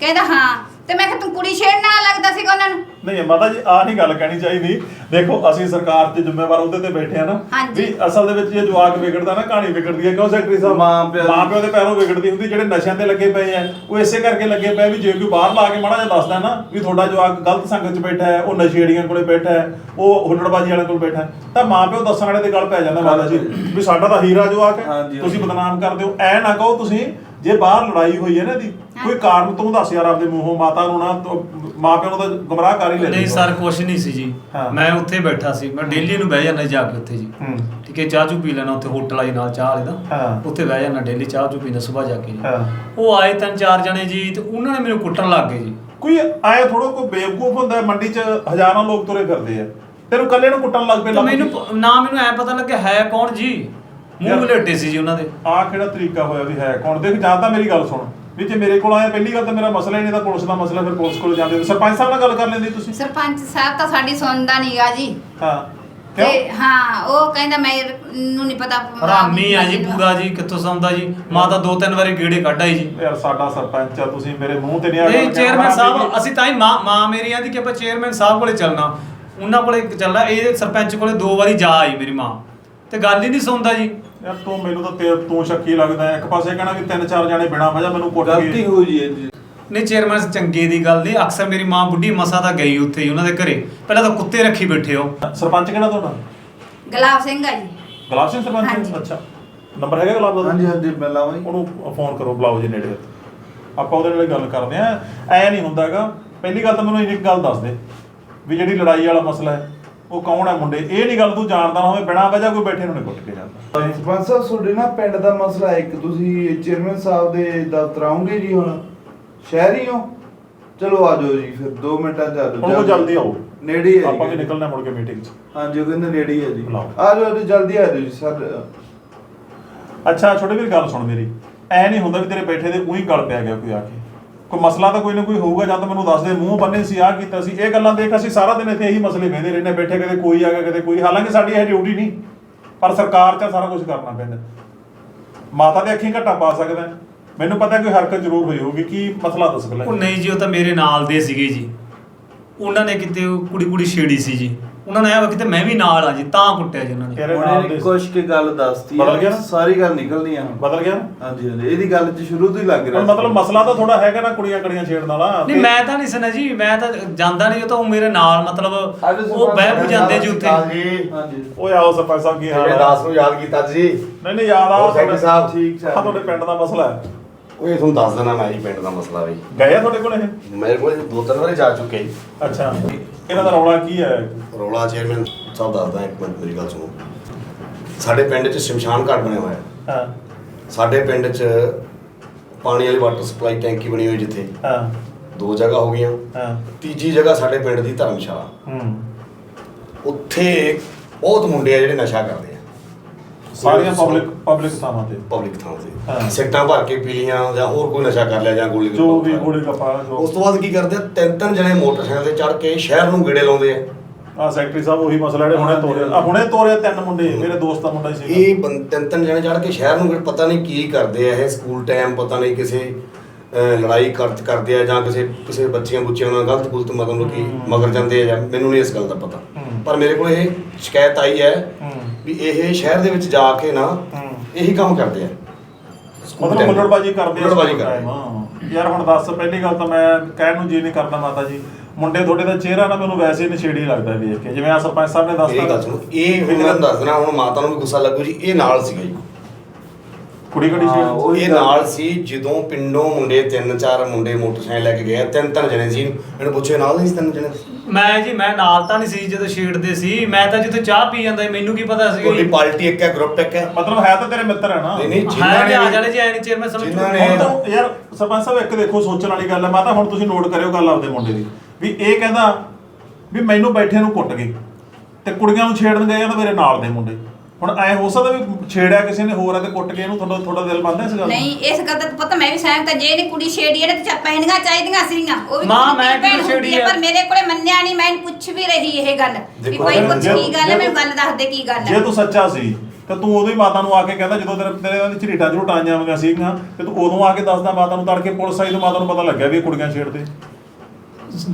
ਕਹਿੰਦਾ ਹਾਂ। ਤੇ ਮੈਂ ਕਿਹਾ ਤੂੰ ਕੁੜੀ ਛੇੜਨ ਨਾਲ ਲੱਗਦਾ ਸੀਗਾ ਉਹਨਾਂ ਨੂੰ। ਨਹੀਂ ਮਾਤਾ ਜੀ ਆਹ ਨਹੀਂ ਗੱਲ ਕਹਿਣੀ ਚਾਹੀਦੀ। ਦੇਖੋ ਅਸੀਂ ਸਰਕਾਰ ਤੇ ਜ਼ਿੰਮੇਵਾਰ ਉਹਦੇ ਤੇ ਬੈਠੇ ਆ ਨਾ। ਹਾਂਜੀ। ਵੀ ਅਸਲ ਦੇ ਵਿੱਚ ਜੇ ਜਵਾਕ ਵਿਗੜਦਾ ਨਾ ਕਹਾਣੀ ਵਿਗੜਦੀ ਹੈ। ਕਿਉਂ ਸੈਕਟਰੀ ਸਾਹਿਬ? ਮਾਂ ਪਿਓ ਮਾਂ ਪਿਓ ਦੇ ਪੈਰੋਂ ਵਿਗੜਦੀ ਹੁੰਦੀ ਜਿਹੜੇ ਨਸ਼ਿਆਂ ਤੇ ਲੱਗੇ ਪਏ ਆ। ਉਹ ਇਸੇ ਕਰਕੇ ਲੱਗੇ ਪਏ ਵੀ ਜੇ ਕੋਈ ਬਾਹਰ ਲਾ ਕੇ ਮਾੜਾ ਜਿਹਾ ਦੱਸਦਾ ਨਾ ਵੀ ਤੁਹਾਡਾ ਜਵਾਕ ਗਲਤ ਸੰਗਤ 'ਚ ਬੈਠਾ ਹੈ ਉਹ ਨਸ਼ੇੜੀਆਂ ਕੋਲੇ ਬੈਠਾ ਹੈ ਉਹ ਹੁੱਲੜਬਾਜ਼ੀ ਵਾਲਿਆਂ ਕੋਲ ਬੈਠਾ ਹੈ ਤਾਂ ਮਾਂ ਪਿਓ ਦੱਸਣ ਵਾਲੇ ਦੇ ਗੱਲ ਪੈ ਜਾਂਦਾ ਮਾਤਾ ਜੀ ਵੀ ਸਾਡਾ ਤਾਂ ਹੀਰਾ ਜਵਾਕ ਹੈ। ਹਾਂਜੀ, ਤੁਸੀਂ। ਬਦਨਾਮ ਕਰਦੇ ਹੋ। ਐ ਨਾ ਕਹੋ ਤੁਸੀਂ ਜੇ ਬਾਹਰ ਲੜਾਈ ਹੋਈ ਹੈ ਨਾ ਦੀ ਕੋਈ ਕਾਰਨ ਤੂੰ ਦੱਸ ਯਾਰ ਆਪਦੇ ਮੂੰਹੋਂ ਮਾਤਾ ਨੂੰ ਨਾ ਤੂੰ- ਮਾਂ ਪਿਓ ਨੂੰ ਤਾਂ ਗੁੰਮਰਾਹ ਕਰ ਹੀ ਲੈ ਨਹੀਂ ਸਰ ਕੁਛ ਨਹੀਂ ਸੀ ਜੀ। ਹਾਂ। ਮੈਂ ਉੱਥੇ ਬੈਠਾ ਸੀ ਮੈਂ ਡੇਲੀ ਨੂੰ ਬਹਿ ਜਾਂਦਾ ਜਾ ਕੇ ਉੱਥੇ ਜੀ। ਹੂੰ। ਠੀਕ ਹੈ ਚਾਹ ਚੂ ਪੀ ਲੈਣਾ ਉੱਥੇ ਹੋਟਲ ਵਾਲੀ ਨਾਲ ਚਾਹ ਵਾਲੇ ਦਾ। ਹਾਂ। ਉੱਥੇ ਬਹਿ ਜਾਂਦਾ ਡੇਲੀ ਚਾਹ ਚੂ ਪੀਣਾ ਸਵੇਰ ਜਾ ਕੇ ਜੀ। ਹਾਂ। ਉਹ ਆਏ ਤਿੰਨ ਚਾਰ ਜਣੇ ਜੀ ਤੇ ਉਹਨਾਂ ਨੇ ਮੈਨੂੰ ਕੁੱਟਣ ਲੱਗ ਗਏ ਜੀ। ਕੋਈ ਆਏ ਥੋੜਾ ਕੋਈ ਬੇਵਕੂਫ ਹੁੰਦਾ ਹੈ, ਮੰਡੀ 'ਚ ਹਜ਼ਾਰਾਂ ਲੋਕ ਤੁਰੇ ਫਿਰਦੇ ਆ। ਤੈਨੂੰ ਕੱਲੇ ਨੂੰ ਕੁੱਟਣ ਲੱਗ ਪਏ ਤੇ ਮੈਨੂੰ ਪ- ਨਾ ਮੈਨੂੰ ਐ ਪਤਾ ਲੱਗਿਆ ਹੈ ਕੌਣ ਜੀ? ਮੂੰਹ ਮਲੇਟੇ ਸੀ ਜੀ ਉਹਨਾਂ ਦੇ। ਆ ਕਿਹੜਾ ਤਰੀਕਾ ਹੋਇਆ ਵੀ ਹੈ? ਕੌਣ? ਦੇਖ ਜਾਂ ਤਾਂ ਮੇਰੀ ਗੱਲ ਸੁਣ। ਵੀ ਜੇ ਮੇਰੇ ਕੋਲ ਆਇਆ ਪਹਿਲੀ ਗੱਲ ਤਾਂ ਮੇਰਾ ਮਸਲਾ ਹੀ ਨਹੀਂ ਤਾਂ ਪੁਲਿਸ ਦਾ ਮਸਲਾ ਫਿਰ ਪੁਲਿਸ ਕੋਲ ਜਾਂਦੇ ਸਰਪੰਚ ਸਾਹਿਬ ਨਾਲ ਗੱਲ ਕਰ ਲੈਂਦੇ ਤੁਸੀਂ। ਸਰਪੰਚ ਸਾਹਿਬ ਤਾਂ ਸਾਡੀ ਸੁਣਦਾ ਨਹੀਂਗਾ ਜੀ। ਹਾਂ। ਤੇ ਕਿਉਂ? ਹਾਂ ਉਹ ਕਹਿੰਦਾ ਮੈਨੂੰ ਨਹੀਂ ਪਤਾ ਹਰਾਮੀ ਆ ਜੀ ਪੂਰਾ ਜੀ ਕਿੱਥੋਂ ਸੌਂਦਾ ਜੀ? ਮਾਂ ਤਾਂ ਦੋ ਤਿੰਨ ਵਾਰੀ ਗੇੜੇ ਕੱਢ ਆਈ ਜੀ। ਯਾਰ ਸਾਡਾ ਸਰਪੰਚ ਆ ਤੁਸੀਂ ਮੇਰੇ ਮੂੰਹ ਤੇ ਨਹੀਂ ਆ ਨਹੀਂ ਚੇਅਰਮੈਨ ਸਾਹਿਬ ਅਸੀਂ ਤਾਂ ਹੀ ਮਾਂ ਮਾਂ ਮੇਰੀ ਆਂਦੀ ਕਿ ਆਪਾਂ ਚੇਅਰਮੈਨ ਸਾਹਿਬ ਕੋਲੇ ਚੱਲਣਾ। ਉਹਨਾਂ ਕੋਲੇ ਚੱਲਣਾ ਇਹ ਸਰਪੰਚ ਕੋਲੇ ਦੋ ਵਾਰੀ ਜਾ ਆਈ ਮੇਰੀ ਮਾਂ। ਤੇ ਗੱਲ ਹੀ ਨਹੀਂ ਸੁਣਦਾ ਜੀ। ਯਾਰ ਤੂੰ ਮੈਨੂੰ ਤਾਂ ਤੇ ਤੂੰ ਸ਼ੱਕੀ ਲੱਗਦਾ ਹੈ। ਇੱਕ ਪਾਸੇ ਕਹਿਣਾ ਵੀ ਤਿੰਨ ਚਾਰ ਜਾਣੇ ਬਿਨਾ ਵਜ੍ਹਾ ਮੈਨੂੰ ਕੁੱਟ ਗਲਤੀ ਗਏ ਹੋਈ ਜੀ ਇਹਦੀ। ਨਹੀਂ ਚੇਅਰਮੈਨ ਚੰਗੇ ਦੀ ਗੱਲ ਨਹੀਂ। ਅਕਸਰ ਮੇਰੀ ਮਾਂ ਬੁੱਢੀ ਮਸਾ ਤਾਂ ਗਈ ਉੱਥੇ ਹੀ ਉਹਨਾਂ ਦੇ ਘਰੇ। ਪਹਿਲਾਂ ਤਾਂ ਕੁੱਤੇ ਰੱਖੀ ਬੈਠੇ ਹੋ। ਸਰਪੰਚ ਕਿਹੜਾ ਤੁਹਾਡਾ? ਗੁਲਾਬ ਸਿੰਘ ਆ ਜੀ। ਗੁਲਾਬ ਸਿੰਘ ਸਰਪੰਚ? ਹਾਂਜੀ। ਅੱਛਾ। ਨੰਬਰ ਹੈਗਾ ਗੁਲਾਬ ਦਾ? ਹਾਂਜੀ ਹਾਂਜੀ ਮੈਂ ਲਾਵਾਂ ਜੀ। ਉਹਨੂੰ ਫੋਨ ਕਰੋ ਬੁਲਾਓ ਜੀ ਨੇੜੇ। ਆਪਾਂ ਉਹਦੇ ਨਾਲ ਹੀ ਗੱਲ ਕਰਦੇ ਆ ਐ ਨਹੀਂ ਹੁੰਦਾਗਾ ਪਹਿਲੀ ਗੱਲ ਤਾਂ ਮੈਨੂੰ ਇੱਕ ਗੱਲ ਦੱਸ ਦੇ ਵੀ ਜਿਹੜੀ ਲੜਾਈ ਵਾਲਾ ਮਸਲਾ ਹੈ। ਉਹ ਕੌਣ ਹੈ ਮੁੰਡੇ? ਇਹ ਨਹੀਂ ਗੱਲ ਤੂੰ ਜਾਣਦਾ ਨਾ ਹੋਵੇ ਬਿਨਾਂ ਵਜ੍ਹਾ ਕੋਈ ਬੈਠੇ ਨੂੰ ਨਹੀਂ ਕੁੱਟ ਕੇ ਜਾਂਦਾ। ਸਰਪੰਚ ਸਾਹਿਬ ਤੁਹਾਡੇ ਨਾ ਪਿੰਡ ਦਾ ਮਸਲਾ ਇੱਕ ਤੁਸੀਂ ਚੇਅਰਮੈਨ ਸਾਹਿਬ ਦੇ ਦਫ਼ਤਰ ਆਉਂਗੇ ਜੀ ਹੁਣ? ਸ਼ਹਿਰੀ ਹੋ ਚਲੋ ਆ ਜਾਓ ਜੀ ਫਿਰ 2 ਮਿੰਟਾਂ ਚ ਆ ਜਾਓ। ਹੁਣ ਉਹ ਜਲਦੀ ਆਓ ਨੇੜੇ ਹੀ ਹੈ ਆਪਾਂ ਵੀ। ਨਿਕਲਣਾ ਮੁੜ ਕੇ ਮੀਟਿੰਗ 'ਚ। ਹਾਂਜੀ ਉਹ ਕਹਿੰਦੇ ਨੇੜੇ ਹੀ ਹੈ ਜੀ। ਬੁਲਾਓ। ਆ ਜਾਓ ਆ ਜਾਓ, ਜਲਦੀ ਆ ਜਾਓ ਜੀ ਸਰ। ਅੱਛਾ ਛੋਟੇ ਵੀਰ ਗੱਲ ਸੁਣ ਮੇਰੀ। ਐ ਨਹੀਂ ਹੁੰਦਾ ਵੀ ਤੇਰੇ ਬੈਠੇ ਦੇ ਉਹੀ ਗੱਲ ਪਿਆ ਗਿਆ ਕੋਈ ਆ ਕੇ। ਕੋਈ ਮਸਲਾ ਤਾਂ ਕੋਈ ਨਾ ਕੋਈ ਹੋਊਗਾ, ਜਾਂ ਤਾਂ ਮੈਨੂੰ ਦੱਸ ਦੇ, ਮੂੰਹ ਬੰਨੇ ਸੀ ਆ ਕੀਤਾ ਸੀ, ਇਹ ਗੱਲਾਂ ਦੇਖ ਅਸੀਂ ਸਾਰਾ ਦਿਨ ਇੱਥੇ ਇਹੀ ਮਸਲੇ ਵੇਂਦੇ ਰਹਿੰਦੇ ਬੈਠੇ ਕਦੇ ਕੋਈ ਆ ਗਿਆ, ਕਦੇ ਕੋਈ, ਹਾਲਾਂਕਿ ਸਾਡੀ ਇਹ ਡਿਊਟੀ ਨਹੀਂ, ਪਰ ਸਰਕਾਰ 'ਚ ਸਾਰਾ ਕੁਝ ਕਰਨਾ ਪੈਂਦਾ। ਮਾਤਾ ਦੇ ਅੱਖੀਂ ਘੱਟਾ ਪਾ ਸਕਦਾ ਮੈਨੂੰ ਪਤਾ ਕੋਈ ਹਰਕਤ ਜ਼ਰੂਰ ਹੋਈ ਹੋਊਗੀ, ਕੀ ਮਸਲਾ ਦੱਸ ਪਹਿਲਾਂ ਉਹ ਨਹੀਂ ਜੀ, ਉਹ ਤਾਂ ਮੇਰੇ ਨਾਲ ਦੇ ਸੀਗੇ ਜੀ। ਉਹਨਾਂ ਨੇ ਕਿਤੇ ਉਹ ਕੁੜੀ ਕੁੜੀ ਛੇੜੀ ਸੀ ਜੀ। ਉਹਨਾਂ ਨੇ ਆ ਕਿਤੇ ਮੈਂ ਵੀ ਨਾਲ ਆ ਜੀ ਤਾਂ ਕੁੱਟਿਆ ਜੀ ਉਹਨਾਂ ਨੇ। ਤੇਰੇ ਨਾਲ ਉਹਨੇ ਦੇ ਕੁਛ ਕੀ ਗੱਲ ਦੱਸਤੀ ਬਦਲ ਗਿਆ ਨਾ? ਸਾਰੀ ਗੱਲ ਨਿਕਲਦੀ ਆ ਬਦਲ ਗਿਆ ਹਾਂਜੀ ਹਾਂਜੀ ਇਹਦੀ ਗੱਲ ਚ ਸ਼ੁਰੂ ਤੋਂ ਹੀ ਲੱਗ ਰਿਹਾ ਮਤਲਬ ਮਸਲਾ ਤਾਂ ਥੋੜਾ ਹੈਗਾ ਨਾ ਕੁੜੀਆਂ ਕੜੀਆਂ ਛੇੜਨ ਵਾਲਾ ਨਹੀਂ ਮੈਂ ਤਾਂ ਨਹੀਂ ਸੁਣਿਆ ਜੀ ਮੈਂ ਤਾਂ ਜਾਂਦਾ ਨਹੀਂ ਉਹ ਤਾਂ ਉਹ ਮੇਰੇ ਨਾਲ ਮਤਲਬ ਉਹ ਬਹਿ ਬੂ ਜਾਂਦੇ ਜੀ ਉੱਥੇ। ਜੀ। ਹਾਂਜੀ। ਓਏ ਆਓ ਸਰਪੰਚ ਸਾਹਿਬ ਕੀ ਹਾਲ ਜਿਵੇਂ ਹੈ ਦਾਸ ਨੂੰ ਯਾਦ ਕੀਤਾ ਜੀ। ਨਹੀਂ ਨਹੀਂ ਯਾਦ ਆ ਹੋਰ ਸੈਕਟਰੀ ਸਾਹਿਬ ਠੀਕ ਆ ਤੁਹਾਡੇ ਪਿੰਡ ਦਾ ਮਸਲਾ ਹੈ। ਉਹ ਇਹ ਤੁਹਾਨੂੰ ਦੱਸ ਦੇਣਾ ਮੈਂ ਜੀ ਪਿੰਡ ਦਾ ਮਸਲਾ ਵੀ। ਗਏ ਆ ਤੁਹਾਡੇ ਕੋਲ ਇਹ? ਮੇਰੇ ਕੋਲ ਦੋ ਤਿੰਨ ਵਾਰੀ ਜਾ ਚੁੱਕੇ ਜੀ। ਅੱਛਾ ਇਹਨਾਂ ਦਾ ਰੌਲਾ ਕੀ ਹੈ ਰੋਲਾ ਚੇਅਰਮੈਨ ਸਾਹਿਬ ਦੱਸਦਾ ਇੱਕ ਮਿੰਟ ਮੇਰੀ ਗੱਲ ਸੁਣੋ। ਸਾਡੇ ਪਿੰਡ 'ਚ ਸ਼ਮਸ਼ਾਨ ਘਾਟ ਬਣਿਆ ਹੋਇਆ। ਹੈ। ਹਾਂ ਸਾਡੇ ਪਿੰਡ 'ਚ ਪਾਣੀ ਵਾਲੀ ਵਾਟਰ ਸਪਲਾਈ ਟੈਂਕੀ ਬਣੀ ਹੋਈ ਜਿੱਥੇ। ਹਾਂ। ਦੋ ਜਗ੍ਹਾ ਹੋ ਗਈਆਂ। ਹਾਂ। ਤੀਜੀ ਜਗ੍ਹਾ ਸਾਡੇ ਪਿੰਡ ਦੀ ਧਰਮਸ਼ਾਲਾ। ਹੂੰ। ਉੱਥੇ ਬਹੁਤ ਮੁੰਡੇ ਆ ਜਿਹੜੇ ਨਸ਼ਾ ਕਰਦੇ। ਸਾਰੀਆਂ ਪਬਲਿਕ ਪਬਲਿਕ ਥਾਵਾਂ ਤੇ। ਪਬਲਿਕ ਥਾਂ ਹਾਂ। ਤੇ ਸਿੱਟਾਂ ਭਰ ਕੇ ਪੀ ਲੀਆਂ ਜਾਂ ਹੋਰ ਕੋਈ ਨਸ਼ਾ ਕਰ ਲਿਆ ਜਾਂ ਗੋਲੀ ਜੋ ਵੀ ਗੋਲੀ ਜੋ ਉਸ ਤੋਂ ਬਾਅਦ ਕੀ ਕਰਦੇ ਆ? ਤਿੰਨ ਤਿੰਨ ਜਣੇ ਮੋਟਰਸਾਈਕਲ ਤੇ ਚੜ ਕੇ ਸ਼ਹਿਰ ਨੂੰ ਗੇੜੇ ਲਾਉਂਦੇ ਆ। ਆ ਸੈਕਟਰੀ ਸਾਹਿਬ ਉਹੀ ਮਸਲਾ ਜਿਹੜੇ ਹੁਣੇ ਤੋਰਿਆ ਆ ਹੁਣੇ ਤੋਰਿਆ ਤਿੰਨ ਮੁੰਡੇ ਮੇਰੇ ਦੋਸਤ ਦਾ ਮੁੰਡਾ ਸੀ ਇਹ ਬੰ- ਤਿੰਨ ਤਿੰਨ ਜਣੇ ਚੜ ਕੇ ਸ਼ਹਿਰ ਨੂੰ ਗੇੜੇ- ਪਤਾ ਨਹੀਂ ਕੀ ਕਰਦੇ ਆ ਇਹ ਸਕੂਲ ਟਾਈਮ ਪਤਾ ਨਹੀਂ ਕਿਸੇ ਅਹ, ਲੜਾਈ ਕਰ ਕਰਦੇ ਆ ਜਾਂ ਕਿਸੇ ਕਿਸੇ ਬੱਚੀਆਂ ਬੁੱਚੀਆਂ ਨਾਲ ਗਲਤ ਗੁਲਤ ਮਤਲਬ ਕਿ ਹੂੰ। ਮਗਰ ਜਾਂਦੇ ਆ ਜਾਂ ਮੈਨੂੰ ਨਹੀਂ ਇਸ ਗੱਲ ਦਾ ਪਤਾ। ਹੂੰ। ਪਰ ਮੇਰੇ ਕੋਲ ਇਹ ਸ਼ਿਕਾਇਤ ਆਈ ਹੈ ਹੂੰ। ਵੀ ਇਹ ਸ਼ਹਿਰ ਦੇ ਵਿੱਚ ਜਾ ਕੇ ਨਾ ਇਹੀ ਕੰਮ ਕਰਦੇ ਆ ਮਤਲਬ। ਮੁੱਲੜਬਾਜੀ ਕਰਦੇ ਆ ਸਕੂਲ ਕਰਦੇ। ਹਾਂ। ਯਾਰ ਹੁਣ ਦੱਸ ਪਹਿਲੀ ਗੱਲ ਤਾਂ ਮੈਂ ਕਹਿਣ ਨੂੰ ਜੀ ਨਹੀਂ ਕਰਦਾ ਮਾਤਾ ਜੀ ਮੁੰਡੇ ਤੁਹਾਡੇ ਦਾ ਚਿਹਰਾ ਨਾ ਮੈਨੂੰ ਵੈਸੇ ਹੀ ਨਸ਼ੇੜੀ ਲੱਗਦਾ ਵੇਖ ਕੇ ਜਿਵੇਂ ਆ ਸਰਪੰਚ ਸਾਹਿਬ ਨੇ ਦੱਸਤਾ ਇਹ ਗੱਲ ਸੁਣੋ ਇਹ ਹੁਣ ਮੈਂ ਦੱਸ ਦੇਣਾ ਹੁਣ ਮਾਤਾ ਨੂੰ ਵੀ ਗੁੱਸਾ ਲੱਗੂ ਜੀ ਇਹ ਨਾਲ ਸੀਗਾ ਜੀ ਕੁੜੀ ਕੜੀ ਹਾਂ, ਛੇੜ ਉਹ- ਇਹ ਗੱਲ। ਨਾਲ ਸੀ ਜਦੋਂ ਪਿੰਡੋਂ ਮੁੰਡੇ ਤਿੰਨ ਚਾਰ ਮੁੰਡੇ ਮੋਟਰਸਾਈਕਲ ਲੈ ਕੇ ਗਏ ਤਿੰਨ ਤਿੰਨ ਜਣੇ ਸੀ। ਇਹਨੂੰ ਪੁੱਛੇ ਨਾਲ ਨਹੀਂ ਸੀ ਤਿੰਨ ਜਣੇ? ਮੈਂ ਜੀ ਮੈਂ ਨਾਲ ਤਾਂ ਨਹੀਂ ਸੀ ਜਦੋਂ ਛੇੜਦੇ ਸੀ। ਮੈਂ ਤਾਂ ਜਿੱਥੇ ਚਾਹ ਪੀ ਜਾਂਦਾ ਸੀ, ਮੈਨੂੰ ਕੀ ਪਤਾ ਸੀ? ਤੁਹਾਡੀ ਪਾਰਟੀ ਇੱਕ ਹੈ ਗਰੁੱਪ ਇੱਕ ਹੈ। ਮਤਲਬ ਹੈ ਤਾਂ ਤੇਰੇ ਮਿੱਤਰ ਹੈ ਨਾ। ਨਹੀਂ ਨਹੀਂ ਹਾਂ ਜਿਨ੍ਹਾਂ ਜੀ ਆ ਨੇ ਜਾਣੇ ਜੀ ਐ ਨਹੀਂ ਚੇਅਰਮੈਨ ਸਮਝ ਜਿਨ੍ਹਾਂ ਨੇ- ਹੁਣ ਤਾਂ ਯਾਰ ਸਰਪੰਚ ਸਾਹਿਬ ਇੱਕ ਦੇਖੋ ਸੋਚਣ ਵਾਲੀ ਗੱਲ ਹੈ। ਮਾਤਾ ਹੁਣ ਤੁਸੀਂ ਨੋਟ ਕਰਿਓ ਗੱਲ ਆਪਦੇ ਮੁੰਡੇ ਦੀ। ਵੀ ਇਹ ਕਹਿੰਦਾ ਵੀ ਮੈਨੂੰ ਬੈਠੇ ਨੂੰ ਕੁੱਟ ਗਏ। ਤੇ ਕੁੜੀਆਂ ਨੂੰ ਛੇੜਨ ਗਏ ਆ ਤਾਂ ਮੇਰੇ ਨਾਲ ਦੇ ਮੁੰਡੇ। ਹੁਣ ਐ ਹੋ ਸਕਦਾ ਵੀ ਛੇੜਿਆ ਕਿਸੇ ਨੇ ਹੋਰ ਆ ਤੇ ਕੁੱਟ ਕੇ ਇਹਨੂੰ ਤੁਹਾਡਾ ਤੁਹਾਡਾ ਦਿਲ ਮੰਨਦਾ ਇਸ ਗੱਲ? ਨਹੀਂ ਇਸ ਗੱਲ ਦਾ ਪਤਾ ਮੈਂ ਵੀ ਸਹਿਮਤ ਹਾਂ ਜੇ ਇਹਨੇ ਕੁੜੀ ਛੇੜੀ ਇਹਨੇ ਤੇ ਪਹਿਨੀਆਂ ਚਾਹੀਦੀਆਂ ਸੀਗੀਆਂ ਉਹ ਵੀ ਮਾਂ, ਦੀ ਮੈਂ ਭੈਣ ਕਿਉਂ ਹੁੰਦੀ ਛੇੜੀ? ਪਰ ਮੇਰੇ ਕੋਲੇ ਮੰਨਿਆ ਨਹੀਂ ਮੈਂ ਇਹਨੂੰ ਪੁੱਛ ਵੀ ਰਹੀ ਇਹ ਗੱਲ ਵੀ ਦੇਖੋ, ਕੋਈ ਜੇ- ਪੁੱਛ ਜੇ- ਕੀ ਗੱਲ ਹੈ ਮੈਨੂੰ ਗੱਲ ਦੱਸ ਦੇ ਕੀ ਗੱਲ ਜੇ ਹੈ ਤੂੰ ਸੱਚਾ ਸੀ ਤਾਂ ਤੂੰ ਉਦੋਂ ਹੀ ਮਾਤਾ ਨੂੰ ਆ ਕੇ ਕਹਿੰਦਾ ਜਦੋਂ ਤੇਰੇ ਤੇਰੇ ਨਾਲ ਝਰੀਟਾਂ ਝਰੂਟਾਂ ਆਈਆਂ ਹੋਈਆਂ ਸੀਗੀਆਂ ਤੇ ਤੂੰ ਉਦੋਂ ਆ ਕੇ ਦੱਸਦਾ ਮਾਤਾ ਨੂੰ ਤੜਕੇ ਪੁਲਿਸ ਆਈ ਤਾਂ ਮਾਤਾ ਨੂੰ ਪਤਾ ਲੱਗਿਆ ਵੀ ਇਹ ਕੁੜੀਆਂ ਛੇੜਦੇ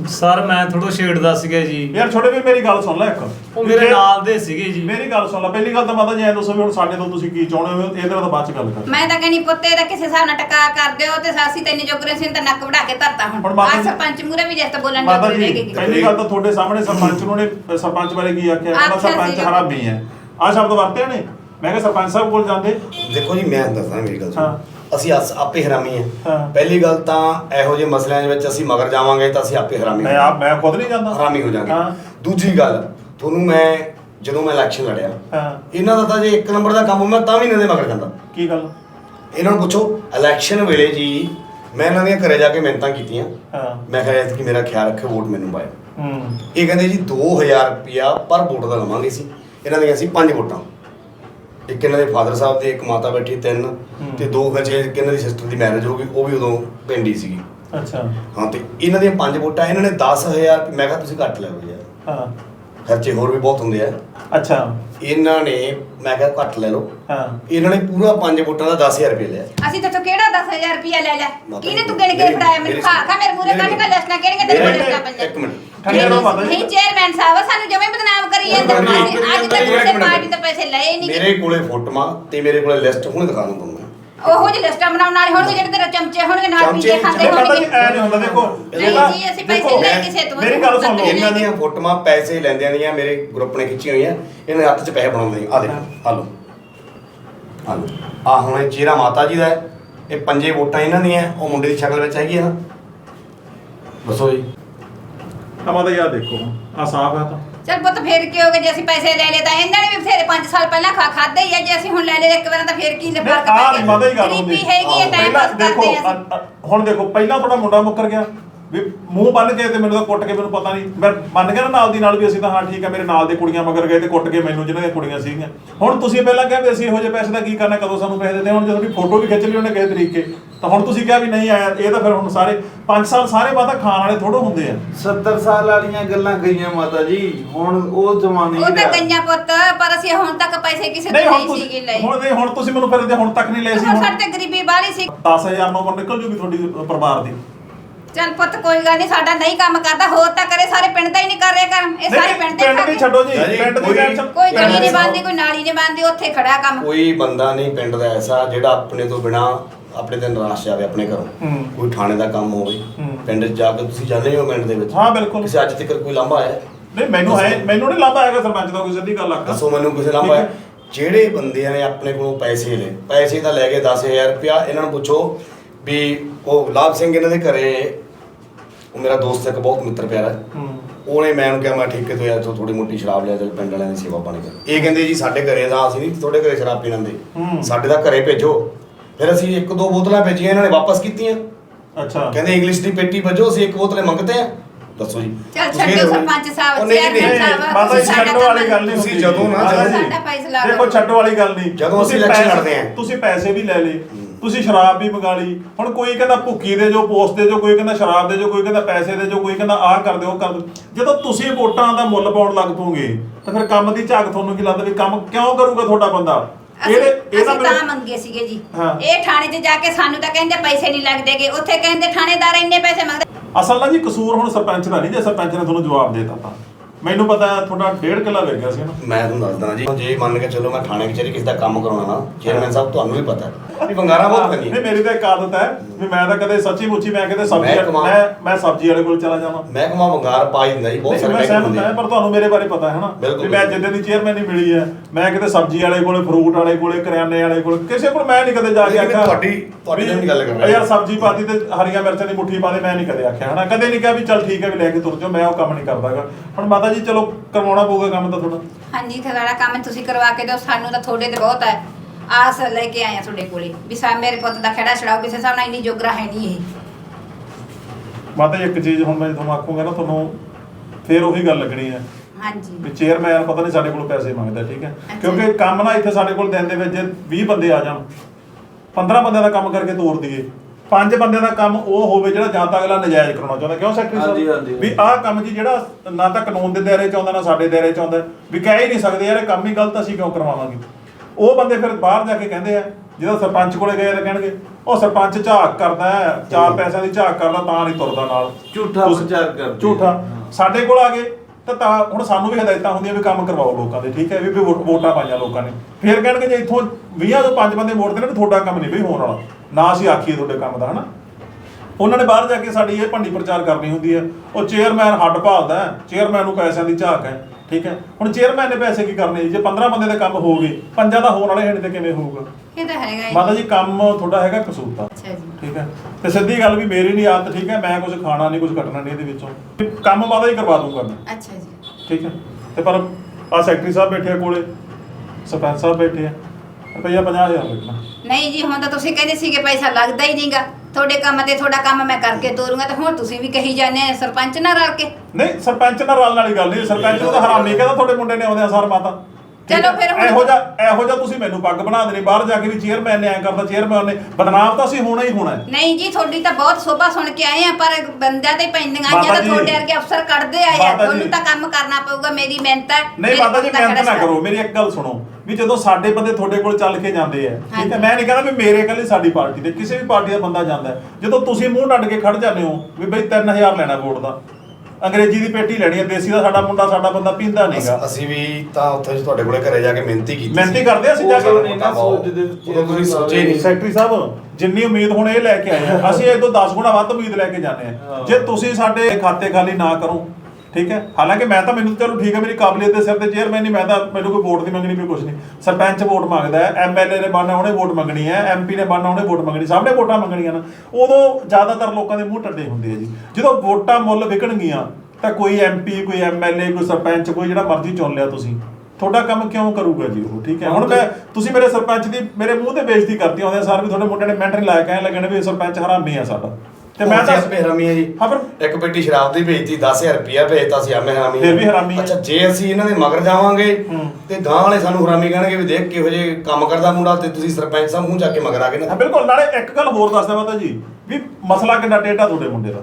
ਸਰ ਮੈਂ ਥੋੜਾ ਛੇੜਦਾ ਸੀਗਾ ਜੀ। ਯਾਰ ਛੋਟੇ ਵੀ ਮੇਰੀ ਗੱਲ ਸੁਣ ਲੈ ਇੱਕ। ਉਹ ਮੇਰੇ ਜੇ- ਨਾਲ ਦੇ ਸੀਗੇ ਜੀ। ਮੇਰੀ ਗੱਲ ਸੁਣ ਲੈ ਪਹਿਲੀ ਗੱਲ ਤਾਂ ਮਾਤਾ ਜੀ ਐ ਦੱਸੋ ਵੀ ਹੁਣ ਸਾਡੇ ਤੋਂ ਤੁਸੀਂ ਕੀ ਚਾਹੁੰਦੇ ਹੋ ਇਹਦੇ ਨਾਲ ਤਾਂ ਬਾਅਦ ਚ ਗੱਲ ਕਰ ਮੈਂ ਤਾਂ ਕਹਿੰਦੀ ਪੁੱਤੇ ਦਾ ਕਿਸੇ ਹਿਸਾਬ ਨਾਲ ਟਕਾ ਕਰ ਦਿਓ ਤੇ ਸਾਸੀ ਤੈਨੂੰ ਜੋਗਰੇ ਸਿੰਘ ਤਾਂ ਨੱਕ ਵੜਾ ਕੇ ਧਰਤਾ ਹੁਣ। ਹੁਣ ਮਾਤਾ ਆ ਜੀ- ਸਰਪੰਚ ਮੂਰੇ ਵੀ ਜਿਸ ਤਾਂ ਬੋਲਣ ਮਾਤਾ ਜੋਗਰੇ ਜੀ ਪਹਿਲੀ ਗੱਲ ਤਾਂ ਤੁਹਾਡੇ ਸਾਹਮਣੇ ਸਰਪੰਚ ਨੂੰ ਨੇ ਸਰਪੰਚ ਬਾਰੇ ਕੀ ਆਖਿਆ? ਕਹਿੰਦਾ ਆਖਿਆ ਸਰਪੰਚ ਸੀਗਾ। ਹਰਾਮੀ ਹੈ। ਆ ਸ਼ਬਦ ਵਰਤੇ ਨੇ? ਮੈਂ ਕਿਹਾ ਸਰਪੰਚ ਸਾਹਿਬ ਕੋਲ ਜਾਂਦੇ। ਦੇਖੋ ਜੀ ਮੈਂ ਦੱਸਦਾ ਮੇਰੀ ਗੱਲ ਹਾਂ। ਸੁਣੋ ਅਸੀਂ ਅਸ- ਆਪੇ ਹਰਾਮੀ ਹਾਂ। ਹਾਂ। ਪਹਿਲੀ ਗੱਲ ਤਾਂ ਇਹੋ ਜਿਹੇ ਮਸਲਿਆਂ ਦੇ ਵਿੱਚ ਅਸੀਂ ਮਗਰ ਜਾਵਾਂਗੇ ਤਾਂ ਅਸੀਂ ਆਪੇ ਹਰਾਮੀ ਮੈਂ ਆਪ ਮੈਂ ਖੁਦ ਨਹੀਂ ਜਾਂਦਾ। ਹਰਾਮੀ ਹੋ ਜਾਾਂਗੇ। ਹਾਂ। ਦੂਜੀ ਗੱਲ ਤੁਹਾਨੂੰ ਮੈਂ ਜਦੋਂ ਮੈਂ ਇਲੈਕਸ਼ਨ ਲੜਿਆ ਹਾਂ। ਇਹਨਾਂ ਦਾ ਤਾਂ ਜੇ ਇੱਕ ਨੰਬਰ ਦਾ ਕੰਮ ਮੈਂ ਤਾਂ ਵੀ ਇਹਨਾਂ ਦੇ ਮਗਰ ਜਾਂਦਾ। ਕੀ ਗੱਲ? ਇਹਨਾਂ ਨੂੰ ਪੁੱਛੋ ਇਲੈਕਸ਼ਨ ਵੇਲੇ ਜੀ ਮੈਂ ਇਹਨਾਂ ਦੀਆਂ ਘਰੇ ਜਾ ਕੇ ਮਿਹਨਤਾਂ ਕੀਤੀਆਂ। ਹਾਂ। ਮੈਂ ਕਿਹਾ ਕਿ ਮੇਰਾ ਖਿਆਲ ਰੱਖਿਓ ਵੋਟ ਮੈਨੂੰ ਪਾਇਓ। ਹੂੰ। ਇਹ ਕਹਿੰਦੇ ਜੀ 2000 ਰੁਪਿਆ ਪਰ ਵੋਟ ਦਾ ਲਵਾਂਗੇ ਸੀ ਇਹਨਾਂ ਦੀਆਂ ਸੀ ਪੰਜ ਵੋਟਾਂ। ਇੱਕ ਇਹਨਾਂ ਦੇ ਫਾਦਰ ਸਾਹਿਬ ਤੇ ਇੱਕ ਮਾਤਾ ਬੈਠੀ ਤਿੰਨ ਤੇ ਦੋ ਇੱਕ ਇਹਨਾਂ ਦੀ ਸਿਸਟਰ ਦੀ ਮੈਰਿਜ ਹੋ ਗਈ ਉਹ ਵੀ ਉਦੋਂ ਪਿੰਡ ਹੀ ਸੀਗੀ। ਅੱਛਾ। ਹਾਂ ਤੇ ਇਹਨਾਂ ਦੀਆਂ ਪੰਜ ਵੋਟਾਂ ਇਹਨਾਂ ਨੇ 10000 ਮੈਂ ਕਿਹਾ ਤੁਸੀਂ ਘੱਟ ਲੈ ਲਓ ਯਾਰ। ਹਾਂ। ਖਰਚੇ ਹੋਰ ਵੀ ਬਹੁਤ ਹੁੰਦੇ ਆ। ਅੱਛਾ। ਇਹਨਾਂ ਨੇ ਮੈਂ ਕਿਹਾ ਘੱਟ ਲੈ ਲਓ। ਹਾਂ। ਇਹਨਾਂ ਨੇ ਪੂਰਾ ਪੰਜ ਵੋਟਾਂ ਦਾ 10000 ਰੁਪਏ ਲਿਆ। ਅਸੀਂ ਤਾਂ ਕਿਹੜਾ 10000 ਰੁਪਇਆ ਲੈ ਲੈ ਕਿਹਨੇ ਤੂੰ ਗਿਣ ਕੇ ਫੜਾਇਆ? ਮੈਨੂੰ ਖਾ ਖਾ ਮੇਰੇ ਮੂਰੇ ਕੱਢ ਕੇ ਕਿਹੜੀਆਂ ਤੇਰੇ ਕੋਲ ਮੇਰੇ- ਲਿਸਟਾਂ ਪਈਆਂ? ਇੱਕ ਮਿੰਟ। ਠੰਡੇ ਰਹੋ ਮਾਤਾ ਜੀ। ਨਹੀਂ ਚੇਅਰਮੈਨ ਸਾਹਿਬ ਸਾਨੂੰ ਜਮੇ ਬਦਨਾਮ ਕਰੀ ਜਾਂਦੇ ਅੱਜ ਤੱਕ ਕਿਸੇ। ਪਾਰਟੀ ਤੋਂ ਪੈਸੇ ਲਏ ਨਹੀਂ। ਮੇਰੇ ਕੋਲੇ ਫੋਟੋਆਂ ਤੇ ਮੇਰੇ ਕੋਲੇ ਲਿਸਟ ਹੁਣ ਦਿਖਾ ਦੂੰ ਤੁਹਾਨੂੰ ਉਹੋ ਜਿਹੀ ਲਿਸਟਾਂ ਬਣਾਉਣ ਵਾਲੇ ਹੋਣਗੇ ਜਿਹੜੇ ਤੇਰੇ ਚਮਚੇ ਹੋਣਗੇ ਨਾਲ ਪੀਜੇ ਖਾਂਦੇ ਨਹੀਂ ਮਾਤਾ ਜੀ ਹੋਣਗੇ। ਐ ਨਹੀਂ ਹੁੰਦਾ ਦੇਖੋ ਨਹੀਂ ਇਹਦਾ- ਜੀ, ਅਸੀਂ ਪੈਸੇ ਦੇਖੋ, ਲੈ ਕਿਸੇ ਤੋਂ ਮੇਰੀ ਗੱਲ ਸੁਣ ਲਓ। ਇਹਨਾਂ ਦੀਆਂ ਫੋਟੋਆਂ ਪੈਸੇ ਲੈਂਦਿਆਂ ਦੀਆਂ ਮੇਰੇ ਗਰੁੱਪ ਨੇ ਖਿੱਚੀਆਂ ਹੋਈਆਂ ਇਹਨਾਂ ਦੇ ਹੱਥ 'ਚ ਪੈਸੇ ਬਣਾਉਂਦੇ ਆ ਦੇਖੋ ਆ ਲਓ। ਆ ਲਓ। ਆ ਹੁਣ ਇਹ ਚਿਹਰਾ ਮਾਤਾ ਜੀ ਦਾ ਹੈ ਇਹ ਪੰਜੇ ਵੋਟਾਂ ਇਹਨਾਂ ਦੀਆਂ ਉਹ ਮੁੰਡੇ ਦੀ ਸ਼ਕਲ ਵਿੱਚ ਹੈਗੀ ਆ ਨਾ। ਦੱਸੋ ਜੀ। ਆ ਮਾਤਾ ਯਾਰ ਦੇਖੋ ਆ ਸਾਫ਼ ਹੈ ਤਾਂ। ਚਲ ਪੁੱਤ ਫੇਰ ਕੀ ਹੋ ਗਿਆ? ਜੇ ਅਸੀਂ ਪੈਸੇ ਲੈ ਲਏ ਤਾਂ ਇਹਨਾਂ ਨੇ ਵੀ ਬਥੇਰੇ 5 ਸਾਲ ਪਹਿਲਾਂ ਖਾ ਖਾਦੇ ਹੀ ਆ। ਜੇ ਅਸੀਂ ਹੁਣ ਲੈ ਲਏ ਇੱਕ ਵਾਰ ਤਾਂ ਫੇਰ ਕੀ ਨਹੀਂ, ਫ਼ਰਕ ਆਹ ਪੈ ਨਹੀਂ ਗਿਆ? ਮਾਤਾ ਜੀ ਗੱਲ ਹੁੰਦੀ ਗਰੀਬੀ ਹੈਗੀ ਹੈ ਟਾਈਮ ਪਹਿਲਾਂ ਪਾਸ ਦੇਖੋ ਕਰਦੇ ਆ ਅ- ਅ- ਹੁਣ ਦੇਖੋ ਪਹਿਲਾਂ ਤੁਹਾਡਾ ਮੁੰਡਾ ਮੁੱਕਰ ਗਿਆ। ਵੀ ਮੂੰਹ ਬੰਨ ਕੇ ਤੇ ਮੈਨੂੰ ਤਾਂ ਕੁੱਟ ਕੇ ਮੈਨੂੰ ਪਤਾ ਨਹੀਂ। ਮੈਂ ਮੰਨ ਗਿਆ ਨਾ ਨਾਲ ਦੀ ਨਾਲ ਵੀ ਅਸੀਂ ਤਾਂ ਹਾਂ ਠੀਕ ਹੈ ਮੇਰੇ ਨਾਲ ਦੇ ਕੁੜੀਆਂ ਮਗਰ ਗਏ ਤੇ ਕੁੱਟ ਕੇ ਮੈਨੂੰ ਜਿਹਨਾਂ ਦੀਆਂ ਕੁੜੀਆਂ ਸੀਗੀਆਂ। ਹੁਣ ਤੁਸੀਂ ਪਹਿਲਾਂ ਕਿਹਾ ਵੀ ਅਸੀਂ ਇਹੋ ਜਿਹੇ ਪੈਸੇ ਦਾ ਕੀ ਕਰਨਾ ਕਦੋਂ ਸਾਨੂੰ ਪੈਸੇ ਦਿੰਦੇ ਹੁਣ ਜਦੋਂ ਵੀ ਫੋਟੋ ਵੀ ਖਿੱਚ ਲਈ ਉਹਨੇ ਕਿਸੇ ਤਰੀਕੇ ਤਾਂ ਹੁਣ ਤੁਸੀਂ ਕਿਹਾ ਵੀ ਨਹੀਂ ਆਇਆ ਇਹ ਤਾਂ ਫਿਰ ਹੁਣ ਸਾਰੇ 5 ਸਾਲ ਸਾਰੇ ਮਾਤਾ ਖਾਣ ਵਾਲੇ ਥੋੜੋ ਹੁੰਦੇ ਆ। 70 ਸਾਲ ਵਾਲੀਆਂ ਗੱਲਾਂ ਗਈਆਂ ਮਾਤਾ ਜੀ ਹੁਣ ਉਹ ਜ਼ਮਾਨੇ ਉਹ ਤਾਂ। ਗਈਆਂ ਪੁੱਤ ਪਰ ਅਸੀਂ ਹੁਣ ਤੱਕ ਪੈਸੇ ਕਿਸੇ ਨਹੀਂ ਤੋਂ ਹੁਣ ਨਹੀਂ ਤੁਸੀਂ ਸੀਗੇ ਲਏ। ਹੁਣ ਨਹੀਂ ਹੁਣ ਤੁਸੀਂ ਮੈਨੂੰ ਫਿਰ ਜੇ ਹੁਣ ਤੱਕ ਨਹੀਂ ਲਏ ਸੀ ਹੁਣ ਹੁਣ ਸਾਡੇ ਤੇ ਗਰੀਬੀ ਬਾਹਲੀ ਸੀ। 10000 ਨੰਬਰ ਨਿਕਲ ਜੂਗੀ ਤੁਹਾਡੀ ਪਰਿਵਾਰ ਦੀ। ਚੱਲ ਪੁੱਤ ਕੋਈ ਗੱਲ ਨਹੀਂ ਸਾਡਾ ਨਹੀਂ ਕੰਮ ਕਰਦਾ ਹੋਰ ਤਾਂ ਕਰੇ ਸਾਰੇ ਪਿੰਡ ਦਾ ਹੀ ਨਹੀਂ ਕਰ ਰਿਹਾ ਕੰਮ ਇਹ ਸਾਰੇ ਪਿੰਡ ਦੇ ਪਿੰਡ ਦੀ ਛੱਡੋ ਜੀ ਨਹੀਂ, ਪਿੰਡ ਦੀ ਕੋਈ- ਟੈਨਸ਼ਨ ਕੋਈ ਗਲੀ ਨਹੀਂ ਬੰਦੀ ਕੋਈ ਨਾਲੀ ਨਹੀਂ ਬੰਦੀ ਉੱਥੇ ਖੜਾ ਕੰਮ। ਕੋਈ ਬੰਦਾ ਨਹੀਂ ਪਿੰਡ ਦਾ ਐਸਾ ਜਿਹੜਾ ਆਪਣੇ ਤੋਂ ਬਿਨਾ ਆਪਣੇ ਤੇ ਨਿਰਾਸ਼ ਜਾਵੇ ਆਪਣੇ ਘਰੋਂ। ਹੂੰ। ਕੋਈ ਥਾਣੇ ਦਾ ਕੰਮ ਹੋਵੇ ਹੂੰ। ਪਿੰਡ 'ਚ ਜਾ ਕੇ ਤੁਸੀਂ ਜਾਂਦੇ ਹੋ ਪਿੰਡ ਦੇ ਵਿੱਚ? ਹਾਂ ਬਿਲਕੁਲ। ਕਿਸੇ ਅੱਜ ਤੱਕ ਕੋਈ ਲਾਂਭਾ ਆਇਆ? ਨਹੀਂ ਮੈਨੂੰ ਹੈ ਮੈਨੂੰ ਨਹੀਂ ਲੱਭਾ ਹੈਗਾ ਸਰਪੰਚ ਦਾ ਕੋਈ ਸਿੱਧੀ ਗੱਲ ਆਖਾਂ ਦੱਸੋ ਮੈਨੂੰ ਕਿਸੇ ਲਾਂਭਾ ਆਇਆ? ਜਿਹੜੇ ਬੰਦਿਆਂ ਨੇ ਆਪਣੇ ਕੋਲੋਂ ਪੈਸੇ ਲਏ ਪੈਸੇ ਤਾਂ ਲੈ ਕੇ 10000 ਰੁਪਇਆ ਇਹਨਾਂ ਨੂੰ ਪੁੱਛੋ ਵੀ ਉਹ ਲਾਭ ਸਿੰਘ ਇਹਨਾਂ ਦੇ ਘਰੇ ਉਹ ਮੇਰਾ ਦੋਸਤ ਹੈ ਇੱਕ ਬਹੁਤ ਮਿੱਤਰ ਪਿਆਰਾ ਹੈ। ਹੂੰ। ਉਹਨੇ ਮੈਂ ਉਹਨੂੰ ਕਿਹਾ ਮੈਂ ਠੇਕੇ ਤੋਂ ਯਾਰ ਤੋਂ ਥੋੜੀ ਮੋਟੀ ਸ਼ਰਾਬ ਲਿਆ ਤੇ ਪਿੰਡ ਵਾਲਿਆਂ ਦੀ ਸੇਵਾ ਪਾਣੀ ਕਰ ਇਹ ਕਹਿੰਦੇ ਜੀ ਸਾਡੇ ਘਰੇ ਦਾ ਅਸੀਂ ਨਹੀਂ ਤੁਹਾਡੇ ਘਰੇ ਸ਼ਰਾਬ ਪੀਣ ਆਉਂਦੇ। ਹੂੰ। ਸਾਡੇ ਦਾ ਘਰੇ ਭੇਜੋ। ਫਿਰ ਅਸੀਂ ਇੱਕ ਦੋ ਬੋਤਲਾਂ ਭੇਜੀਆਂ ਇਹਨਾਂ ਨੇ ਵਾਪਸ ਕੀਤੀਆਂ। ਅੱਛਾ। ਕਹਿੰਦੇ ਇੰਗਲਿਸ਼ ਦੀ ਪੇਟੀ ਭੇਜੋ ਅਸੀਂ ਇੱਕ ਬੋਤਲੇ ਮੰਗਦੇ ਆ। ਦੱਸੋ ਜੀ ਚੱਲ ਛੱਡੋ। ਸਰਪੰਚ ਸਾਹਿਬ, ਚੇਅਰਮੈਨ ਸਾਹਿਬ। ਮਾਤਾ ਜੀ ਛੱਡੋ ਵਾਲੀ ਗੱਲ ਨਹੀਂ ਜਦੋਂ ਨਾ ਮਾਤਾ ਜੀ, ਸਾਡਾ ਫੈਸਲਾ ਦੇਖੋ ਛੱਡੋ ਵਾਲੀ ਗੱਲ ਨਹੀਂ ਜਦੋਂ ਅਸੀਂ ਤੁਸੀਂ election ਪੈਸੇ- ਲੜਦੇ ਹਾਂ। ਤੁਸੀਂ ਪੈਸੇ ਵੀ ਲੈ ਲਏ ਤੁਸੀਂ ਸ਼ਰਾਬ ਵੀ ਮੰਗਾ ਲਈ ਹੁਣ ਕੋਈ ਕਹਿੰਦਾ ਭੁੱਕੀ ਦੇ ਜੋ ਪੋਸਟ ਦੇ ਜੋ ਕੋਈ ਕਹਿੰਦਾ ਸ਼ਰਾਬ ਦੇ ਜੋ ਕੋਈ ਕਹਿੰਦਾ ਪੈਸੇ ਦੇ ਜੋ ਕੋਈ ਕਹਿੰਦਾ ਆਹ ਕਰ ਦਿਓ ਉਹ ਕਰ ਦਿਓ ਜਦੋਂ ਤੁਸੀਂ ਵੋਟਾਂ ਦਾ ਮੁੱਲ ਪਾਉਣ ਲੱਗ ਪੋਗੇ ਤਾਂ ਫਿਰ ਕੰਮ ਦੀ ਝਾਕ ਤੁਹਾਨੂੰ ਕੀ ਲੱਗਦਾ ਵੀ ਕੰਮ ਕਿਉਂ ਕਰੂਗਾ ਤੁਹਾਡਾ ਬੰਦਾ ਇਹਦੇ ਇਹਦਾ ਤਾਂ ਮੰਗੇ ਸੀਗੇ ਜੀ। ਇਹ ਥਾਣੇ 'ਚ ਜਾ ਕੇ ਸਾਨੂੰ ਤਾਂ ਕਹਿੰਦੇ ਪੈਸੇ ਨਹੀਂ ਲੱਗਦੇਗੇ ਉੱਥੇ ਕਹਿੰਦੇ ਥਾਣੇਦਾਰ ਇੰਨੇ ਪੈਸੇ ਮੰਗਦੇ ਅਸਲ ਨਾ ਜੀ ਕਸੂਰ ਹੁਣ ਸਰਪੰਚ ਦਾ ਨਹੀਂ, ਜੇ ਸਰਪੰਚ ਨੇ ਤੁਹਾਨੂੰ ਜਵਾਬ ਦੇ ਦਿੱਤਾ ਤਾਂ। ਮੈਨੂੰ ਪਤਾ ਤੁਹਾਡਾ ਡੇਢ ਕਿੱਲਾ ਵੇਚ ਗਿਆ ਸੀ ਨਾ। ਮੈਂ ਤੁਹਾਨੂੰ ਦੱਸਦਾ ਜੀ ਜੇ ਮੰਨ ਕੇ ਚੱਲੋ ਮੈਂ ਥਾਣੇ ਕਚਹਿਰੀ ਕਿਸੇ ਦਾ ਕੰਮ ਕਰਾਉਣਾ ਨਾ ਚੇਅਰਮੈਨ ਸਾਹਿਬ ਤੁਹਾਨੂੰ ਵੀ ਪਤਾ ਹੈ। ਵੀ ਬੰਗਾਰਾ ਬਹੁਤ ਨਹੀਂ ਪੈਂਦੀ ਮੇਰੀ ਤਾਂ ਇੱਕ ਆਦਤ ਹੈ ਵੀ ਮੈਂ ਤਾਂ ਕਦੇ ਸੱਚੀ ਮੁੱਚੀ ਮੈਂ ਕਿਤੇ ਸਬਜ਼ੀ ਮੈਂ ਕਮਾਂ- ਮੈਂ ਮੈਂ ਸਬਜ਼ੀ ਵਾਲੇ ਕੋਲ ਚਲਾ ਜਾਵਾਂ। ਮਹਿਕਮਾ ਬੰਗਾਰ ਪਾ ਹੀ ਦਿੰਦਾ ਜੀ ਬਹੁਤ ਨਹੀਂ, ਸਾਰੇ ਮੈਂ ਸਹਿਮਤ ਹਾਂ। ਪਰ ਤੁਹਾਨੂੰ ਮੇਰੇ ਬਾਰੇ ਪਤਾ ਹੈ ਨਾ। ਵੀ ਮੈਂ ਜਿੱਦਾਂ ਦੀ ਚੇਅਰਮੈਨ ਹੀ ਮਿਲੀ ਹੈ ਮੈਂ ਕਿਤੇ ਸਬਜ਼ੀ ਵਾਲੇ ਕੋਲੇ ਫਰੂਟ ਵਾਲੇ ਕੋਲੇ ਕਰਿਆਨੇ ਵਾਲੇ ਕੋਲੇ ਕਿਸੇ ਕੋਲ ਮੈਂ ਨਹੀਂ ਕਦੇ ਜਾ ਕੇ ਨਹੀਂ, ਮੈਂ ਆਖਿਆ ਤੁਹਾਡੀ- ਤੁਹਾਡੀ ਨਾਲ ਗੱਲ ਕਰ ਰਿਹਾ। ਯਾਰ ਸਬਜ਼ੀ ਪਾਤੀ ਤੇ ਹਰੀਆਂ ਮਿਰਚਾਂ ਦੀ ਮੁੱਠੀ ਪਾ ਦੇ ਮੈਂ ਨਹੀਂ ਕਦੇ ਆਖਿਆ ਹਨਾ? ਕਦੇ ਨਹੀਂ ਕਿਹਾ ਵੀ ਚੱਲ ਠੀਕ ਹੈ ਵੀ ਲੈ ਕੇ ਤੁਰ ਜਾਓ ਮੈਂ ਉਹ ਕੰਮ ਨਹੀਂ ਕਰਦਾਗਾ। ਹੁਣ ਮਾਤਾ ਜੀ ਚਲੋ ਕਰਵਾਉਣਾ ਪਊਗਾ ਕੰਮ ਤਾਂ ਤੁਹਾਡਾ ਹਾਂਜੀ ਖਰਾੜਾ ਕੰਮ ਤੁਸੀਂ ਕਰਵਾ ਕੇ ਦਿਓ ਸਾਨੂੰ ਤਾਂ ਤੁਹਾਡੇ ਤੇ ਬਹੁਤ ਹੈ। ਆਸ ਲੈ ਕੇ ਆਏ ਆ ਤੁਹਾਡੇ ਕੋਲੇ ਵੀ ਸਾ ਮੇਰੇ ਪੁੱਤ ਦਾ ਖੜਾ ਛੜਾਓ ਕਿਸੇ ਹਿਸਾਬ ਨਾਲ ਇੰਨੀ ਜੋਗਰਾ ਹੈ ਨਹੀਂ ਇਹ। ਮਾਤਾ ਜੀ ਇੱਕ ਚੀਜ਼ ਹੁਣ ਮੈਂ ਤੁਹਾਨੂੰ ਆਖੂੰਗਾ ਨਾ ਤੁਹਾਨੂੰ ਫੇਰ ਉਹੀ ਗੱਲ ਲੱਗਣੀ ਹੈ। ਹਾਂਜੀ। ਵੀ ਚੇਅਰਮੈਨ ਪਤਾ ਨਹੀਂ ਸਾਡੇ ਕੋਲ ਪੈਸੇ ਮੰਗਦਾ ਠੀਕ ਹੈ। ਕਿਉਂਕਿ ਕੰਮ ਨਾ ਇੱਥੇ ਸਾਡੇ ਕੋਲ ਦਿਨ ਦੇ ਵਿੱਚ ਜੇ 20 ਬੰਦੇ ਆ ਜਾਣ। 15 ਬੰਦਿਆਂ ਦਾ ਕੰਮ ਕਰਕੇ ਤੋਰ ਦਈਏ। ਪੰਜ ਬੰਦਿਆਂ ਦਾ ਕੰਮ ਉਹ ਹੋਵੇ ਜਿਹੜਾ ਜਾਂ ਤਾਂ ਅਗਲਾ ਨਜਾਇਜ਼ ਕਰਾਉਣਾ ਚਾਹੁੰਦਾ। ਕਿਉਂ ਸੈਕਟਰੀ ਹਾਂਜੀ, ਸਾਹਿਬ? ਹਾਂਜੀ। ਵੀ ਆਹ ਕੰਮ ਜੀ ਜਿਹੜਾ ਨਾ ਤਾਂ ਕਾਨੂੰਨ ਦੇ ਦਾਇਰੇ ਚ ਆਉਂਦਾ ਨਾ ਸਾਡੇ ਦਾਇਰੇ ਚ ਆਉਂਦਾ ਵੀ ਕਹਿ ਹੀ ਨਹੀਂ ਸਕਦੇ ਯਾਰ ਇਹ ਕੰਮ ਹੀ ਗਲਤ ਅਸੀਂ ਕਿਉਂ ਕਰਵਾਵਾਂਗੇ? ਉਹ ਬੰਦੇ ਫਿਰ ਬਾਹਰ ਜਾ ਕੇ ਕਹਿੰਦੇ ਆ ਜਦੋਂ ਸਰਪੰਚ ਕੋਲੇ ਗਏ ਤਾਂ ਕਹਿਣਗੇ ਉਹ ਸਰਪੰਚ ਝਾਕ ਕਰਦਾ ਹੈ ਚਾਰ ਪੈਸਿਆਂ ਦੀ ਝਾਕ ਕਰਦਾ ਤਾਂ ਨਹੀਂ ਤੁਰਦਾ ਨਾਲ। ਝੂਠਾ ਤੁਸੀਂ- ਪ੍ਰਚਾਰ ਕਰਦੇ ਝੂਠਾ। ਸਾਡੇ ਕੋਲ ਆ ਗਏ ਤਾਂ ਤਾਂ ਹੁਣ ਸਾਨੂੰ ਵੀ ਹਦਾਇਤਾਂ ਹੁੰਦੀਆਂ ਵੀ ਕੰਮ ਕਰਵਾਓ ਲੋਕਾਂ ਦੇ ਠੀਕ ਹੈ? ਵੀ ਵੀ ਵੋ- ਵੋਟਾਂ ਪਾਈਆਂ ਲੋਕਾਂ ਨੇ। ਫਿਰ ਕਹਿਣਗੇ ਜੇ ਇੱਥੋਂ 20 ਤੋਂ 5 ਬੰਦੇ ਵੋਟ ਦੇਣ ਵੀ ਤੁਹਾਡਾ ਕੰਮ ਨਹੀਂ ਬਈ ਹੋਣ ਵਾਲਾ। ਨਾ ਅਸੀਂ ਆਖੀਏ ਤੁਹਾਡੇ ਕੰਮ ਦਾ ਹਨਾ? ਉਹਨਾਂ ਨੇ ਬਾਹਰ ਜਾ ਕੇ ਸਾਡੀ ਇਹ ਭੰਡੀ ਪ੍ਰਚਾਰ ਕਰਨੀ ਹੁੰਦੀ ਹੈ ਉਹ ਚੇਅਰਮੈਨ ਹੱਡ ਭਾਲਦਾ ਹੈ ਚੇਅਰਮੈਨ ਨੂੰ ਪੈਸਿਆਂ ਦੀ ਝਾਕ ਹੈ ਠੀਕ ਹੈ? ਹੁਣ ਚੇਅਰਮੈਨ ਨੇ ਪੈਸੇ ਕੀ ਕਰਨੇ? ਜੀ? ਜੇ 15 ਬੰਦੇ ਦੇ ਕੰਮ ਹੋ ਗਏ ਪੰਜਾਂ ਦਾ ਹੋਣ ਵਾਲੇ ਹੈ ਨਹੀਂ ਤੇ ਕਿਵੇਂ ਹੋਊਗਾ? ਇਹ ਤਾਂ ਹੈਗਾ ਹੀ। ਮਾਤਾ ਜੀ ਕੰਮ ਤੁਹਾਡਾ ਹੈਗਾ ਕਸੂਤਾ ਅੱਛਾ ਜੀ। ਠੀਕ ਹੈ? ਤੇ ਸਿੱਧੀ ਗੱਲ ਵੀ ਮੇਰੀ ਨਹੀਂ ਆਦਤ ਠੀਕ ਹੈ? ਮੈਂ ਕੁਝ ਖਾਣਾ ਨਹੀਂ ਕੁਝ ਕੱਟਣਾ ਨਹੀਂ ਇਹਦੇ ਵਿੱਚੋਂ। ਕੰਮ ਮਾਤਾ ਹੀ ਕਰਵਾ ਦੂੰਗਾ ਮੈਂ। ਅੱਛਾ ਜੀ। ਠੀਕ ਹੈ? ਤੇ ਪਰ ਆ ਸੈਕਟਰੀ ਸਾਹਿਬ ਬੈਠੇ ਆ ਕੋਲੇ ਸਰਪੰਚ ਸਾਹਿਬ ਬੈਠੇ ਆ। ਰੁਪਈਆ 50000 ਲੱਗਣਾ ਨਹੀਂ ਜੀ ਹੁਣ ਤਾਂ ਤੁਸੀਂ ਕਹਿੰਦੇ ਸੀਗੇ ਪੈਸਾ ਲੱਗਦਾ ਹੀ ਨਹੀਂਗਾ। ਤੁਹਾਡੇ ਕੰਮ ਤੇ ਤੁਹਾਡਾ ਕੰਮ ਮੈਂ ਕਰਕੇ ਤੋਰੂੰਗਾ ਤੇ ਹੁਣ ਤੁਸੀਂ ਵੀ ਕਹੀ ਜਾਂਦੇ ਆ ਸਰਪੰਚ ਨਾਲ ਰਲ ਕੇ। ਨਹੀਂ ਸਰਪੰਚ ਨਾਲ ਰਲਣ ਵਾਲੀ ਗੱਲ ਨਹੀਂ ਸਰਪੰਚ ਨੂੰ ਤਾਂ ਹਰਾਮੀ ਕਹਿੰਦਾ ਤੁਹਾਡੇ ਮੁੰਡੇ ਨੇ ਆਉਂਦੇ ਆ ਸਰ ਮਾਤਾ। ਠੀਕ ਚਲੋ ਹੈ? ਫਿਰ ਹੁਣ- ਇਹੋ ਜਿਹਾ ਇਹੋ ਜਿਹਾ ਤੁਸੀਂ ਮੈਨੂੰ ਪੱਗ ਬਣਾ ਦੇਣੀ ਬਾਹਰ ਜਾ ਕੇ ਵੀ ਚੇਅਰਮੈਨ ਨੇ ਐ ਕਰਦਾ ਚੇਅਰਮੈਨ ਨੇ। ਬਦਨਾਮ ਤਾਂ ਅਸੀਂ ਹੋਣਾ ਹੀ ਹੋਣਾ ਹੈ। ਨਹੀਂ ਜੀ ਤੁਹਾਡੀ ਤਾਂ ਬਹੁਤ ਸੋਭਾ ਸੁਣ ਕੇ ਆਏ ਆ ਪਰ ਬੰਦਿਆਂ ਤੇ ਪੈਂਦੀਆਂ ਆਈਆਂ ਮਾਤਾ ਤਾਂ ਜੀ, ਤੁਹਾਡੇ ਵਰਗੇ ਅਫਸਰ ਕੱਢਦੇ ਆਏ ਆ। ਮਾਤਾ ਤੁਹਾਨੂੰ। ਤਾਂ ਕੰਮ ਕਰਨਾ ਪਊਗਾ ਮੇਰੀ ਮਿਹਨਤ ਹੈ ਨਹੀਂ ਮੇਰੇ ਮਾਤਾ ਜੀ ਮਿਹਨਤ ਨਾ ਖੜਾ ਕਰੋ। ਮੇਰੀ ਇੱਕ ਗੱਲ ਸੁਣੋ। ਵੀ ਜਦੋਂ ਸਾਡੇ ਬੰਦੇ ਤੁਹਾਡੇ ਕੋਲ ਚੱਲ ਕੇ ਜਾਂਦੇ ਆ ਠੀਕ ਹੈ। ਮੈਂ ਨਹੀਂ ਕਹਿੰਦਾ ਵੀ ਮੇਰੇ ਇਕੱਲੇ ਸਾਡੀ ਪਾਰਟੀ ਦੇ ਕਿਸੇ ਵੀ ਪਾਰਟੀ ਦਾ ਬੰਦਾ ਜਾਂਦਾ ਹੈ। ਜਦੋਂ ਤੁਸੀਂ ਮੂੰਹ ਡੱਡ ਕੇ ਖੜ ਜਾਂਦੇ ਹੋ ਵੀ ਬਈ 3000 ਲੈਣਾ ਵੋਟ ਦਾ ਅੰਗਰੇਜ਼ੀ ਦੀ ਪੇਟੀ ਲੈਣੀ ਹੈ ਦੇਸੀ ਦਾ ਸਾਡਾ ਮੁੰਡਾ ਸਾਡਾ ਬੰਦਾ ਪੀਂਦਾ ਨਹੀਂਗਾ ਅਸ- ਅਸੀਂ ਵੀ ਤਾਂ ਉੱਥੇ ਤੁਹਾਡੇ ਕੋਲੇ ਘਰੇ ਜਾ ਕੇ ਮਿਹਨਤੀ ਕੀਤੀ ਮਿਹਨਤੀ ਸੀ। ਕਰਦੇ ਅਸੀਂ ਜਾ ਕੇ ਉਹ ਨਹੀਂ ਨਾ ਸੋਚਦੇ ਉਦੋਂ ਤੁਸੀਂ ਸੋਚੇ ਨਹੀਂ ਸੈਕਟਰੀ ਸਾਹਿਬ ਜਿੰਨੀ ਉਮੀਦ ਹੁਣ ਇਹ ਲੈ ਕੇ ਆਏ ਆ ਅਸੀਂ ਇਹ ਤੋਂ 10 ਗੁਣਾ ਵੱਧ ਉਮੀਦ ਲੈ ਕੇ ਜਾਂਦੇ ਆ ਹਾਂ। ਜੇ ਤੁਸੀਂ ਸਾਡੇ ਖਾਤੇ ਖਾਲੀ ਨਾ ਕਰੋ ਠੀਕ ਹੈ? ਹਾਲਾਂਕਿ ਮੈਂ ਤਾਂ ਮੈਨੂੰ ਚਲੋ ਠੀਕ ਹੈ, ਮੇਰੀ ਕਾਬਲੀਅਤ ਦੇ ਸਿਰ ਤੇ ਚੇਅਰਮੈਨ ਨਹੀਂ, ਮੈਂ ਤਾਂ ਮੈਨੂੰ ਕੋਈ ਵੋਟ ਨਹੀਂ ਮੰਗਣੀ ਵੀ ਕੁਝ ਨਹੀਂ। ਸਰਪੰਚ ਵੋਟ ਮੰਗਦਾ ਹੈ ਐਮਐਲਏ ਨੇ ਬਣਨਾ, ਉਹਨੇ ਵੋਟ ਮੰਗਣੀ ਹੈ ਐਮਪੀ ਨੇ ਬਣਨਾ, ਉਹਨੇ ਵੋਟ ਮੰਗਣੀ ਸਭ ਨੇ ਵੋਟਾਂ ਮੰਗਣੀਆਂ ਨਾ। ਉਦੋਂ ਜ਼ਿਆਦਾਤਰ ਲੋਕਾਂ ਦੇ ਮੂੰਹ ਟੱਡੇ ਹੁੰਦੇ ਆ ਜੀ। ਜਦੋਂ ਵੋਟਾਂ ਮੁੱਲ ਵਿਕਣਗੀਆਂ, ਤਾਂ ਕੋਈ ਐਮਪੀ ਕੋਈ ਐਮਐਲਏ ਕੋਈ ਸਰਪੰਚ, ਕੋਈ ਜਿਹੜਾ ਮਰਜ਼ੀ ਚੁਣ ਲਿਆ ਤੁਸੀਂ। ਤੁਹਾਡਾ ਕੰਮ ਕਿਉਂ ਕਰੂਗਾ ਜੀ ਉਹ, ਠੀਕ ਹੈ? ਹੁਣ ਮੈਂ, ਤੁਸੀਂ ਮੇਰੇ ਸਰਪੰਚ ਦੀ, ਮੇਰੇ ਮੂੰਹ ਤੇ ਬੇਇੱਜ਼ਤੀ ਕਰਤੀ ਆਉਂਦੇ ਸਾਰ ਵੀ ਤੁਹਾਡੇ ਮੁੰਡੇ ਨੇ ਮਿੰਟ ਨਹੀਂ ਲਾਇਆ, ਕਹਿਣ ਲੱਗਣੇ ਵੀ ਸਰਪੰਚ ਹਰਾਮੀ ਆ ਸਾਡਾ। ਤੇ ਮੈਂ ਤਾਂ ਆਪੇ ਹਰਾਮੀ ਹੈ ਜੀ। ਹਾਂ ਪਰ ਇੱਕ ਪੇਟੀ ਸ਼ਰਾਬ ਦੀ ਵੇਚਤੀ 10000 ਰੁਪਇਆ ਭੇਜਤਾ ਸੀ ਆਮੇ ਹਰਾਮੀ ਫਿਰ ਵੀ ਹਰਾਮੀ ਹੈ। ਅੱਛਾ ਜੇ ਅਸੀਂ ਇਹਨਾਂ ਦੇ ਮਗਰ ਜਾਵਾਂਗੇ ਹੂੰ। ਤੇ ਗਾਂ ਵਾਲੇ ਸਾਨੂੰ ਹਰਾਮੀ ਕਹਿਣਗੇ ਵੀ ਦੇਖ ਕਿਹੋ ਜਿਹੇ ਕੰਮ ਕਰਦਾ ਮੁੰਡਾ ਤੇ ਤੁਸੀਂ ਸਰਪੰਚ ਸਾਹਿਬ ਮੂੰਹ ਚੱਕ ਕੇ ਮਗਰ ਆ ਗਏ ਹਾਂ ਨਾ ਬਿਲਕੁਲ ਨਾਲੇ ਇੱਕ ਗੱਲ ਹੋਰ ਦੱਸਦਾ ਮਾਤਾ ਜੀ ਵੀ ਮਸਲਾ ਕਿੰਨਾ ਟੇਢਾ ਤੁਹਾਡੇ ਮੁੰਡੇ ਦਾ।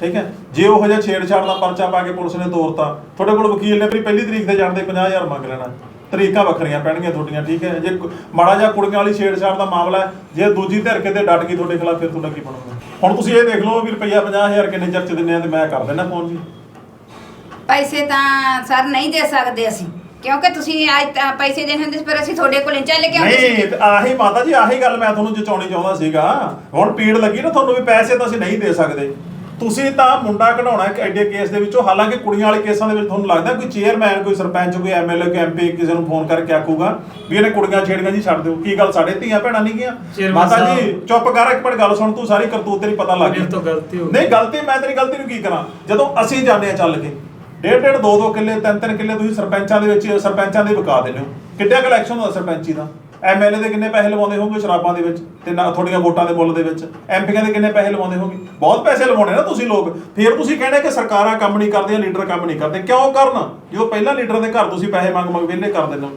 ਠੀਕ ਹੈ? ਜੇ ਉਹ ਜਿਹਾ ਛੇੜਛਾੜ ਦਾ ਪਰਚਾ ਪਾ ਕੇ ਪੁਲਿਸ ਨੇ ਤੋਰਤਾ ਤੁਹਾਡੇ ਕੋਲ ਵਕੀਲ ਨੇ ਵੀ ਪਹਿਲੀ ਤਰੀਕ ਤੇ ਜਾਣ ਦੇ 50000 ਮੰਗ ਲੈਣਾ। ਤਰੀਕਾਂ ਵੱਖਰੀਆਂ ਪੈਣਗੀਆਂ ਤੁਹਾਡੀਆਂ ਠੀਕ ਹੈ? ਜੇ ਕੋ- ਮਾੜਾ ਜਿਹਾ ਕੁੜੀਆਂ ਵਾਲੀ ਛੇੜਛਾੜ ਦਾ ਮਾਮਲਾ ਹੈ ਜੇ ਦੂਜੀ ਧਿਰ ਕਿਤੇ ਡਟ ਗਈ ਤੁਹਾਡੇ ਖਿਲਾਫ ਫਿਰ ਤੁਹਾਡਾ ਕੀ ਬਣੂਗਾ? ਹੁਣ ਤੁਸੀਂ ਇਹ ਦੇਖ ਲਓ ਵੀ ਰੁਪਈਆ 50000 ਕਿੰਨੇ ਚਰਚ ਦਿੰਦੇ ਆ ਤੇ ਮੈਂ ਕਰ ਦੇਣਾ ਫੋਨ ਜੀ। ਪੈਸੇ ਤਾਂ ਸਰ ਨਹੀਂ ਦੇ ਸਕਦੇ ਅਸੀਂ ਕਿਉਂਕਿ ਤੁਸੀਂ ਅੱਜ ਤਾਂ ਪੈਸੇ ਦੇਣੇ ਹੁੰਦੇ ਸੀ ਪਰ ਅਸੀਂ ਤੁਹਾਡੇ ਕੋਲ ਨਹੀਂ ਚੱਲ ਕੇ ਆਉਂਦੇ ਨਹੀਂ ਸੀ ਤੇ ਆਹੀ ਮਾਤਾ ਜੀ ਆਹੀ ਗੱਲ ਮੈਂ ਤੁਹਾਨੂੰ ਜਚਾਉਣੀ ਚਾਹੁੰਦਾ ਸੀਗਾ। ਹੁਣ ਪੀੜ ਲੱਗੀ ਨਾ ਤੁਹਾਨੂੰ ਵੀ ਪੈਸੇ ਤਾਂ ਅਸੀਂ ਨਹੀਂ ਦੇ ਸਕਦੇ। ਤੁਸੀਂ ਤਾਂ ਮੁੰਡਾ ਕਢਾਉਣਾ ਇੱਕ ਐਡੇ ਕੇਸ ਦੇ ਵਿੱਚੋਂ ਹਾਲਾਂਕਿ ਕੁੜੀਆਂ ਵਾਲੇ ਕੇਸਾਂ ਦੇ ਵਿੱਚ ਤੁਹਾਨੂੰ ਲੱਗਦਾ ਕੋਈ ਚੇਅਰਮੈਨ ਕੋਈ ਸਰਪੰਚ ਕੋਈ ਐਮਐਲਏ ਕੋਈ ਐਮਪੀ ਕਿਸੇ ਨੂੰ ਫੋਨ ਕਰਕੇ ਆਖੂਗਾ ਵੀ ਇਹਨੇ ਕੁੜੀਆਂ ਛੇੜੀਆਂ ਜੀ ਛੱਡ ਦਿਓ। ਕੀ ਗੱਲ ਸਾਡੇ ਧੀਆਂ ਭੈਣਾਂ ਨਹੀਂ Chairman ਮਾਤਾ ਜੀ। ਚੁੱਪ ਕਰ ਇੱਕ ਮਿੰਟ ਗੱਲ ਸੁਣ ਤੂੰ ਸਾਰੀ ਕਰਤੂਤ ਤੇਰੀ ਪਤਾ ਲੱਗ ਗਈ। ਮੇਰੇ ਤੋਂ ਗਲਤੀ ਹੋ ਗਈ। ਨਹੀਂ ਗਲਤੀ ਮੈਂ ਤੇਰੀ ਗਲਤੀ ਨੂੰ ਕੀ ਕਰਾਂ? ਜਦੋਂ ਅਸੀਂ ਜਾਂਦੇ ਆ ਚੱਲ ਕੇ ਡੇਢ ਡੇਢ ਦੋ ਦੋ ਕਿੱਲੇ ਤਿੰਨ ਤਿੰਨ ਕਿੱਲੇ ਤੁਸੀਂ ਸਰਪੰਚਾਂ ਦੇ ਵਿੱਚ ਸਰਪੰਚਾਂ ਦੇ ਵਿਕਾ ਦਿੰਦੇ ਹੋ। ਕਿੱਡਾ ਕਲੈਕਸ਼ਨ ਹੁੰਦਾ ਸਰਪੰਚੀ ਦਾ? ਐਮਐਲਏ ਦੇ ਕਿੰਨੇ ਪੈਸੇ ਲਵਾਉਂਦੇ ਹੋਗੇ ਸ਼ਰਾਬਾਂ ਦੇ ਵਿੱਚ ਤੇ ਨਾ ਤੁਹਾਡੀਆਂ ਵੋਟਾਂ ਦੇ ਮੁੱਲ ਦੇ ਵਿੱਚ? ਐਮਪੀਆਂ ਦੇ ਕਿੰਨੇ ਪੈਸੇ ਲਵਾਉਂਦੇ ਹੋਗੇ ਬਹੁਤ ਪੈਸੇ ਲਵਾਉਣੇ ਨਾ ਤੁਸੀਂ ਲੋਕ। ਫਿਰ ਤੁਸੀਂ ਕਹਿੰਦੇ ਕਿ ਸਰਕਾਰਾਂ ਕੰਮ ਨਹੀਂ ਕਰਦੀਆਂ ਲੀਡਰ ਕੰਮ ਨਹੀਂ ਕਰਦੇ। ਕਿਉਂ ਕਰਨ? ਜੋ ਪਹਿਲਾਂ ਲੀਡਰ ਦੇ ਘਰ ਤੁਸੀਂ ਪੈਸੇ ਮੰਗ ਮੰਗ ਵਿਹਲੇ ਕਰ ਦਿੰਦੇ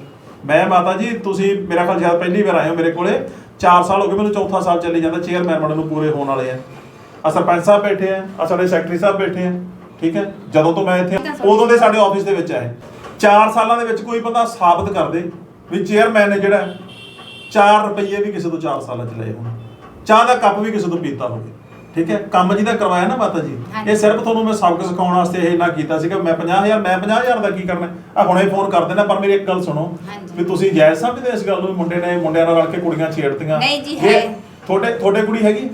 ਮੈਂ ਮਾਤਾ ਜੀ ਤੁਸੀਂ ਮੇਰਾ ਖਿਆਲ ਸ਼ਾਇਦ ਪਹਿਲੀ ਵਾਰ ਆਏ ਹੋ ਮੇਰੇ ਕੋਲੇ। 4 ਸਾਲ ਹੋ ਗਏ ਮੈਨੂੰ ਚੌਥਾ ਸਾਲ ਚੱਲੀ ਜਾਂਦਾ ਚੇਅਰਮੈਨ ਬਣਨ ਨੂੰ ਪੂਰੇ ਹੋਣ ਵਾਲੇ ਆ। ਆ ਸਰਪੰਚ ਸਾਹਿਬ ਬੈਠੇ ਆ ਆ ਸਾਡੇ ਸੈਕਟਰੀ ਸਾਹਿਬ ਬੈਠੇ ਆ ਠੀਕ ਹੈ? ਜਦੋਂ ਤੋਂ ਮੈਂ ਇੱਥੇ ਉਦੋਂ ਦੇ ਸਾਡੇ ਆਫਿਸ ਦੇ ਵਿੱਚ ਆਏ। 4 ਸਾਲਾਂ ਦੇ ਵਿੱਚ ਕੋਈ ਬੰਦਾ ਸਾਬਤ ਕਰ ਦੇ ਵੀ ਚੇਅਰਮੈਨ ਨੇ ਜਿਹੜਾ 4 ਰੁਪਏ ਵੀ ਕਿਸੇ ਤੋਂ 4 ਸਾਲਾਂ ਚ ਲਏ ਹੋਣ। ਚਾਹ ਦਾ ਕੱਪ ਵੀ ਕਿਸੇ ਤੋਂ ਪੀਤਾ ਹੋਵੇ। ਠੀਕ ਹੈ? ਕੰਮ ਜਿਹਦਾ ਕਰਵਾਇਆ ਨਾ ਮਾਤਾ ਜੀ। ਇਹ ਸਿਰਫ ਤੁਹਾਨੂੰ ਮੈਂ ਸਬਕ ਸਿਖਾਉਣ ਵਾਸਤੇ ਇਹ ਨਾ ਕੀਤਾ ਸੀਗਾ। ਮੈਂ 50000 ਮੈਂ 50000 ਦਾ ਕੀ ਕਰਨਾ ਆ ਹੁਣੇ ਫੋਨ ਕਰ ਦੇਣਾ ਪਰ ਮੇਰੀ ਇੱਕ ਗੱਲ ਸੁਣੋ। ਵੀ ਤੁਸੀਂ ਜਾਇਜ਼ ਸਮਝਦੇ ਇਸ ਗੱਲ ਨੂੰ ਵੀ ਮੁੰਡੇ ਨੇ ਮੁੰਡਿਆਂ ਨਾਲ ਰਲ ਕੇ ਕੁੜੀਆਂ ਛੇੜਤੀਆਂ? ਨਹੀਂ ਜੀ, ਜੇ ਹੈ। ਤੁਹਾਡੇ ਤੁਹਾਡੇ ਕੁੜੀ ਹੈਗੀ?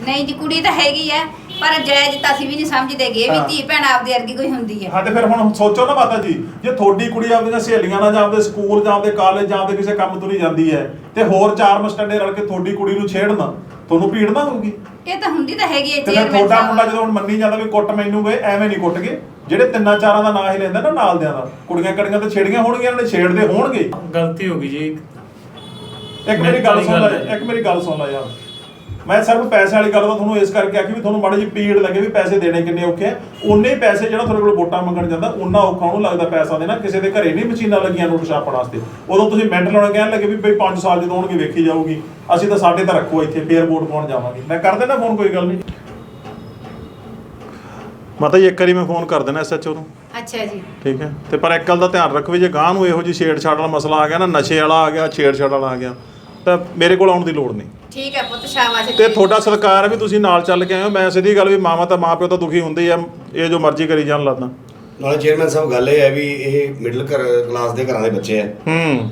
ਨਹੀਂ ਜੀ ਕੁੜੀ ਤਾਂ ਹੈਗੀ ਆ ਪਰ ਜਾਇਜ਼ ਤਾਂ ਅਸੀਂ ਵੀ ਨਹੀਂ ਸਮਝਦੇ ਗੇ ਵੀ ਹਾਂ। ਧੀ ਭੈਣ ਆਪਦੀ ਵਰਗੀ ਕੋਈ ਹੁੰਦੀ ਹੈ। ਹਾਂ ਤੇ ਫਿਰ ਹੁਣ ਸੋਚੋ ਨਾ ਮਾਤਾ ਜੀ ਜੇ ਤੁਹਾਡੀ ਕੁੜੀ ਆਪਦੀਆਂ ਸਹੇਲੀਆਂ ਨਾਲ ਜਾਂ ਆਪਦੇ ਸਕੂਲ ਜਾਂ ਆਪਦੇ ਕਾਲਜ ਜਾਂ ਆਪਦੇ ਕਿਸੇ ਕੰਮ ਤੁਰੀ ਜਾਂਦੀ ਹੈ ਤੇ ਹੋਰ ਚਾਰ ਮਸਟੰਡੇ ਰਲ ਕੇ ਤੁਹਾਡੀ ਕੁੜੀ ਨੂੰ ਛੇੜਨ ਤੁਹਾਨੂੰ ਪੀੜ ਨਾ ਹੋਊਗੀ? ਇਹ ਤਾਂ ਹੁੰਦੀ ਤਾਂ ਹੈਗੀ ਹੈ ਤੇ ਫਿਰ ਤੁਹਾਡਾ ਮੁੰਡਾ ਜਦੋਂ ਹੁਣ ਮੰਨੀ ਜਾਂਦਾ ਵੀ ਕੁੱਟ ਮੈਨੂੰ ਗਏ ਐਵੇਂ ਨਹੀਂ ਕੁੱਟ ਗਏ ਜਿਹੜੇ ਤਿੰਨਾਂ ਚਾਰਾਂ ਦਾ ਨਾਂ ਹੀ ਲੈਂਦਾ ਨਾ ਨਾਲ ਦਿਆਂ ਦਾ ਕੁੜੀਆਂ ਕੜੀਆਂ ਤੇ ਛੇੜੀਆਂ ਹੋਣਗੀਆਂ ਇਹਨਾਂ ਨੇ ਛੇੜਦੇ ਹੋਣਗੇ। ਗਲਤੀ ਹੋ ਗਈ ਜੀ। ਇੱਕ ਮੇਰੀ ਗੱਲ ਸੁਣ ਲੈ। ਇੱਕ ਮੇਰੀ ਗੱਲ ਸੁਣ ਲੈ ਯਾਰ। ਮੈਂ ਸਿਰਫ ਪੈਸੇ ਵਾਲੀ ਗੱਲ ਤਾਂ ਤੁਹਾਨੂੰ ਇਸ ਕਰਕੇ ਆਖੀ ਵੀ ਤੁਹਾਨੂੰ ਮਾੜੀ ਜਿਹੀ ਪੀੜ ਲੱਗੇ ਵੀ ਪੈਸੇ ਦੇਣੇ ਕਿੰਨੇ ਔਖੇ ਆ। ਉਨੇ ਪੈਸੇ ਜਿਹੜਾ ਤੁਹਾਡੇ ਕੋਲ ਵੋਟਾਂ ਮੰਗਣ ਜਾਂਦਾ ਉਨਾ ਔਖਾ ਉਹਨੂੰ ਲੱਗਦਾ ਪੈਸਾ ਦੇਣਾ ਕਿਸੇ ਦੇ ਘਰੇ ਨਹੀਂ ਮਸ਼ੀਨਾਂ ਲੱਗੀਆਂ ਨੋਟ ਛਾਪਣ ਵਾਸਤੇ ਉਦੋਂ ਤੁਸੀਂ ਮਿੰਟ ਲਾਉਣਾ ਕਹਿਣ ਲੱਗੇ ਵੀ ਬਈ 5 ਸਾਲ ਜਦੋਂ ਆਉਣਗੇ ਵੇਖੀ ਜਾਊਗੀ। ਅਸੀਂ ਤਾਂ ਸਾਡੇ ਤਾਂ ਰੱਖੋ ਇੱਥੇ ਫੇਰ ਵੋਟ ਪਾਉਣ ਜਾਵਾਂਗੇ। ਮੈਂ ਕਰ ਦੇਣਾ ਫੋਨ ਕੋਈ ਗੱਲ ਨਹੀਂ। ਮਾਤਾ ਜੀ ਇੱਕ ਵਾਰੀ ਮੈਂ ਫੋਨ ਕਰ ਦੇਣਾ ਐਸਐਚਓ ਨੂੰ। ਅੱਛਾ ਜੀ। ਠੀਕ ਹੈ? ਤੇ ਪਰ ਇੱਕ ਗੱਲ ਦਾ ਧਿਆਨ ਰੱਖੋ ਵੀ ਜੇ ਗਾਂ ਨੂੰ ਇਹੋ ਜਿਹੀ ਛੇੜਛਾੜ ਵਾਲਾ ਮਸਲਾ ਆ ਗਿਆ ਨਾ ਨਸ਼ੇ ਵਾਲਾ ਆ ਗਿਆ ਛੇੜਛਾੜ ਵਾਲਾ ਆ ਗਿਆ ਤਾਂ ਮੇਰੇ ਕੋਲ ਆਉਣ ਦੀ ਲੋੜ ਨਹੀਂ। ਠੀਕ ਹੈ ਪੁੱਤ ਸ਼ਾਬਾਸ਼ ਤੇ ਤੁਹਾਡਾ ਸਤਿਕਾਰ ਹੈ ਵੀ ਤੁਸੀਂ ਨਾਲ ਚੱਲ ਕੇ ਆਏ ਹੋ ਮੈਂ ਸਿੱਧੀ ਗੱਲ ਵੀ ਮਾਵਾ ਤਾਂ ਮਾਂ ਪਿਓ ਤਾਂ ਦੁਖੀ ਹੁੰਦੇ ਆ। ਇਹ ਜੋ ਮਰਜ਼ੀ ਕਰੀ ਜਾਣ ਲੱਦਾ ਨਾਲੇ ਚੇਅਰਮੈਨ ਸਾਹਿਬ ਗੱਲ ਇਹ ਹੈ ਵੀ ਇਹ ਮਿਡਲ ਕਲਾਸ ਦੇ ਘਰਾਂ ਦੇ ਬੱਚੇ ਆ। ਹੂੰ।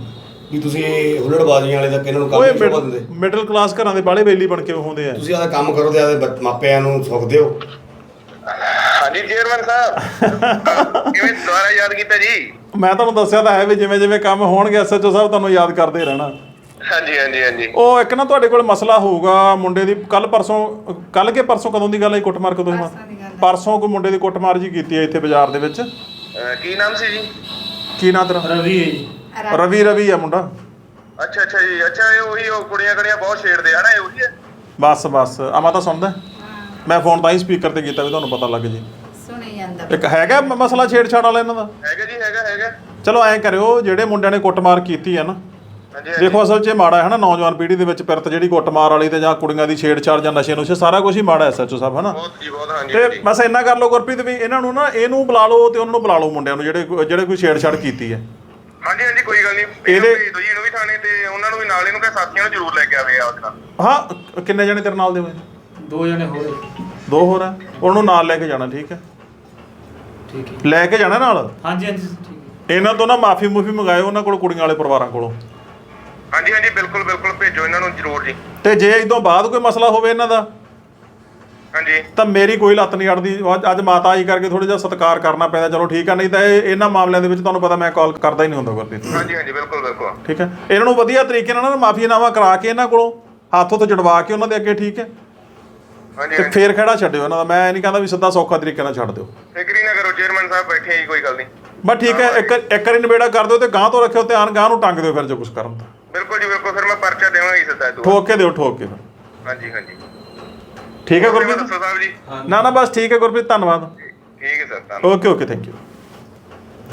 ਵੀ ਤੁਸੀਂ ਹੁੱਲੜਬਾਜ਼ੀਆਂ ਵਾਲੇ ਤੱਕ ਇਹਨਾਂ ਨੂੰ ਕੰਮ ਨਹੀਂ ਦਿੰਦੇ ਮਿਡਲ ਕਲਾਸ ਘਰਾਂ ਦੇ ਬਾਲੇ ਬੇਲੀ ਬਣ ਕੇ ਹੁੰਦੇ ਆ। ਤੁਸੀਂ ਆਦਾ ਕੰਮ ਕਰੋ ਤੇ ਆਦੇ ਮਾਪਿਆਂ ਨੂੰ ਸੁੱਖ ਦਿਓ। ਹਾਂਜੀ ਚੇਅਰਮੈਨ ਸਾਹਿਬ। ਕਿਵੇਂ ਦੁਬਾਰਾ ਯਾਦ ਕੀਤਾ ਜੀ? ਮੈਂ ਤੁਹਾਨੂੰ ਦੱਸਿਆ ਤਾਂ ਹੈ ਵੀ ਜਿਵੇਂ ਜਿਵੇਂ ਕੰਮ ਹੋਣਗੇ ਐਸਐਚਓ ਸਾਹਿਬ ਤੁਹਾਨੂੰ ਯਾਦ ਕਰਦੇ ਰਹਿਣਾ। ਹਾਂਜੀ ਹਾਂਜੀ ਹਾਂਜੀ। ਉਹ ਇੱਕ ਨਾ ਤੁਹਾਡੇ ਕੋਲ ਮਸਲਾ ਹੋਊਗਾ ਮੁੰਡੇ ਦੀ ਕੱਲ ਪਰਸੋਂ ਕੱਲ ਕੇ ਪਰਸੋਂ ਕਦੋਂ ਦੀ ਗੱਲ ਹੈ ਕੁੱਟਮਾਰ ਕਦੋਂ ਦੀ। ਪਰਸੋਂ ਕੋਈ ਮੁੰਡੇ ਦੀ ਕੁੱਟਮਾਰ ਜੀ ਕੀਤੀ ਹੈ ਇੱਥੇ ਬਾਜ਼ਾਰ ਦੇ ਵਿੱਚ? ਅਹ ਕੀ ਨਾਮ ਸੀ ਜੀ? ਕੀ ਨਾਂ ਤੇਰਾ? ਰਵੀ ਹੈ ਜੀ। ਰਵੀ। ਰਵੀ ਆ ਮੁੰਡਾ। ਅੱਛਾ ਅੱਛਾ ਜੀ ਅੱਛਾ ਇਹ ਉਹੀ ਉਹ ਕੁੜੀਆਂ ਕੜੀਆਂ ਬਹੁਤ ਛੇੜਦੇ ਆ ਨਾ ਇਹ ਉਹੀ ਹੈ? ਬਸ ਬਸ ਆ ਮੈਂ ਤਾਂ ਸੁਣਦਾ ਮੈਂ ਫੋਨ ਤਾਂ ਹੀ ਸਪੀਕਰ ਤੇ ਕੀਤਾ ਵੀ ਤੁਹਾਨੂੰ ਪਤਾ ਲੱਗ ਜੇ। ਸੁਣੀ ਜਾਂਦਾ। ਇੱਕ ਹੈਗਾ ਮ- ਮਸਲਾ ਛੇੜਛਾੜ ਵਾਲਾ ਇਹਨਾਂ ਦਾ? ਹੈਗਾ ਜੀ ਹੈਗਾ ਹੈਗਾ। ਚਲੋ ਐਂ ਕਰਿਓ ਜਿਹੜੇ ਮੁੰਡਿਆਂ ਨੇ ਕੁੱਟਮਾਰ ਕੀਤੀ ਹੈ ਨਾ ਦੇਖੋ ਅਸਲ 'ਚ ਇਹ ਮਾੜਾ ਹੈ ਨਾ ਨੌਜਵਾਨ ਪੀੜ੍ਹੀ ਦੇ ਵਿੱਚ ਪਿਰਤ ਜਿਹੜੀ ਕੁੱਟਮਾਰ ਵਾਲੀ ਤੇ ਜਾਂ ਕੁੜੀਆਂ ਦੀ ਛੇੜਛਾੜ ਜਾਂ ਨਸ਼ੇ ਨੁਸ਼ੇ ਸਾਰਾ ਕੁਝ ਹੀ ਮਾੜਾ ਹੈ ਸੱਚੋ ਸਾਹਿਬ ਹਨਾ? ਬਹੁਤ ਜੀ ਬਹੁਤ ਹਾਂਜੀ ਤੇ ਬਸ ਇੰਨਾ ਕਰ ਲਓ ਗੁਰਪ੍ਰੀਤ ਵੀ ਇਹਨਾਂ ਨੂੰ ਨਾ ਇਹਨੂੰ ਬੁਲਾ ਲਓ ਤੇ ਉਹਨਾਂ ਨੂੰ ਬੁਲਾ ਲਓ ਮੁੰਡਿਆਂ ਨੂੰ ਜਿਹੜੇ ਜਿਹੜੇ ਕੋਈ ਛੇੜਛਾੜ ਕੀਤੀ ਹੈ। ਹਾਂਜੀ ਹਾਂਜੀ ਕੋਈ ਗੱਲ ਨਹੀਂ। ਇਹਦੇ- ਭੇਜ ਦਿਓ ਜੀ ਇਹਨੂੰ ਵੀ ਥਾਣੇ ਤੇ ਉਹਨਾਂ ਨੂੰ ਵੀ ਨਾਲ ਇਹਨੂੰ ਕਹੇ ਸਾਥੀਆਂ ਨੂੰ ਜ਼ਰੂਰ ਲੈ ਕੇ ਆਵੇ ਆ ਉਹਦੇ ਨਾਲ। ਹਾਂ ਕਿੰਨੇ ਜਣੇ ਤੇਰੇ ਨਾਲ ਦੇ ਹੋਏ? ਦੋ ਜਣੇ ਹੋਰ। ਦੋ ਹੋਰ ਆ? ਉਹਨਾਂ ਨੂੰ ਨਾਲ ਲੈ ਕੇ ਜਾਣਾ ਠੀਕ ਹੈ? ਠੀਕ ਹੈ। ਲੈ ਕੇ ਜਾਣਾ ਨਾਲ? ਹਾਂਜੀ ਹਾਂਜੀ ਠੀਕ ਹੈ। ਇਹਨਾਂ ਤੋਂ ਨਾ ਮਾਫੀ ਮੂਫੀ ਮੰਗਾਇਓ ਉਹਨਾਂ ਕੋਲ ਕੁੜੀਆਂ ਵਾਲੇ ਪਰਿਵਾਰਾਂ ਕੋਲੋਂ। ਹਾਂਜੀ ਹਾਂਜੀ ਬਿਲਕੁਲ ਬਿਲਕੁਲ ਭੇਜੋ ਇਹਨਾਂ ਨੂੰ ਜ਼ਰੂਰ ਜੀ। ਤੇ ਜੇ ਇਦੋਂ ਬਾਅਦ ਕੋਈ ਮਸਲਾ ਹੋਵੇ ਇਹਨਾਂ ਦਾ ਹਾਂਜੀ। ਤਾਂ ਮੇਰੀ ਕੋਈ ਲੱਤ ਨਹੀਂ ਅੜਦੀ। ਅੱਜ- ਅੱਜ ਮਾਤਾ ਆਈ ਕਰਕੇ ਥੋੜਾ ਜਿਹਾ ਸਤਿਕਾਰ ਕਰਨਾ ਪੈਂਦਾ। ਚਲੋ ਠੀਕ ਆ ਨਹੀਂ ਤਾਂ ਇਹ ਇਹਨਾਂ ਮਾਮਲਿਆਂ ਦੇ ਵਿੱਚ ਤੁਹਾਨੂੰ ਪਤਾ ਮੈਂ ਕਾਲ ਕਰਦਾ ਹੀ ਨਹੀਂ ਹੁੰਦਾ ਗੁਰਪ੍ਰੀਤ ਹਾਂਜੀ ਹਾਂਜੀ ਬਿਲਕੁਲ ਬਿਲਕੁਲ। ਠੀਕ ਹੈ? ਇਹਨਾਂ ਨੂੰ ਵਧੀਆ ਤਰੀਕੇ ਨਾਲ ਨਾ ਮਾਫੀਨਾਮਾ ਕਰਾ ਕੇ ਇਹਨਾਂ ਕੋਲੋਂ ਹੱਥ ਉੱਤੇ ਜੜਵਾ ਕੇ ਉਹਨਾਂ ਦੇ ਅੱਗੇ ਠੀਕ ਹੈ? ਹਾਂਜੀ ਤੇ ਹਾਂਜੀ। ਫੇਰ ਖੜਾ ਛੱਡਿਓ ਇਹਨਾਂ ਦਾ। ਮੈਂ ਇਹ ਨਹੀਂ ਕਹਿੰਦਾ ਵੀ ਸਿੱਧਾ ਸੌਖਾ ਤਰੀਕੇ ਨਾਲ ਛੱਡ ਦਿਓ। ਫਿਕਰੀ ਨਾ ਕਰੋ ਚੇਅਰਮੈਨ ਸਾਹਿਬ ਬੈਠੇ ਆ ਜੀ ਕੋਈ ਗੱਲ ਨਹੀਂ। ਬਸ ਠੀਕ ਹੈ ਇੱਕ ਇੱਕ ਵਾਰੀ ਨਿਬੇੜਾ ਕਰ ਦਿਓ ਤੇ ਗਾਂ ਤੋਂ ਰੱਖਿਓ ਧਿਆਨ ਗਾਂ ਨੂੰ ਟੰਗ ਦਿਓ ਫਿਰ ਜੋ ਕੁਝ ਕਰਨ ਤਾਂ ਬਿਲਕੁਲ ਜੀ ਬਿਲਕੁਲ। ਫਿਰ ਮੈਂ ਪਰਚਾ ਦੇਵਾਂਗਾ ਜੀ ਇਹ ਤੋਂ। ਠੋਕ ਕੇ ਦਿਓ ਠੋਕ ਕੇ। ਫਿਰ ਹਾਂਜੀ ਹਾਂਜੀ। ਠੀਕ ਹੈ ਗੁਰਪ੍ਰੀਤ? ਦੱਸੋ ਸਾਹਿਬ ਜੀ। ਨਾ ਨਾ ਬਸ ਠੀਕ ਹੈ ਗੁਰਪ੍ਰੀਤ ਧੰਨਵਾਦ। ਠੀਕ ਹੈ ਸਰ ਧੰਨਵਾਦ। ਓਕੇ ਓਕੇ ਥੈਂਕ ਯੂ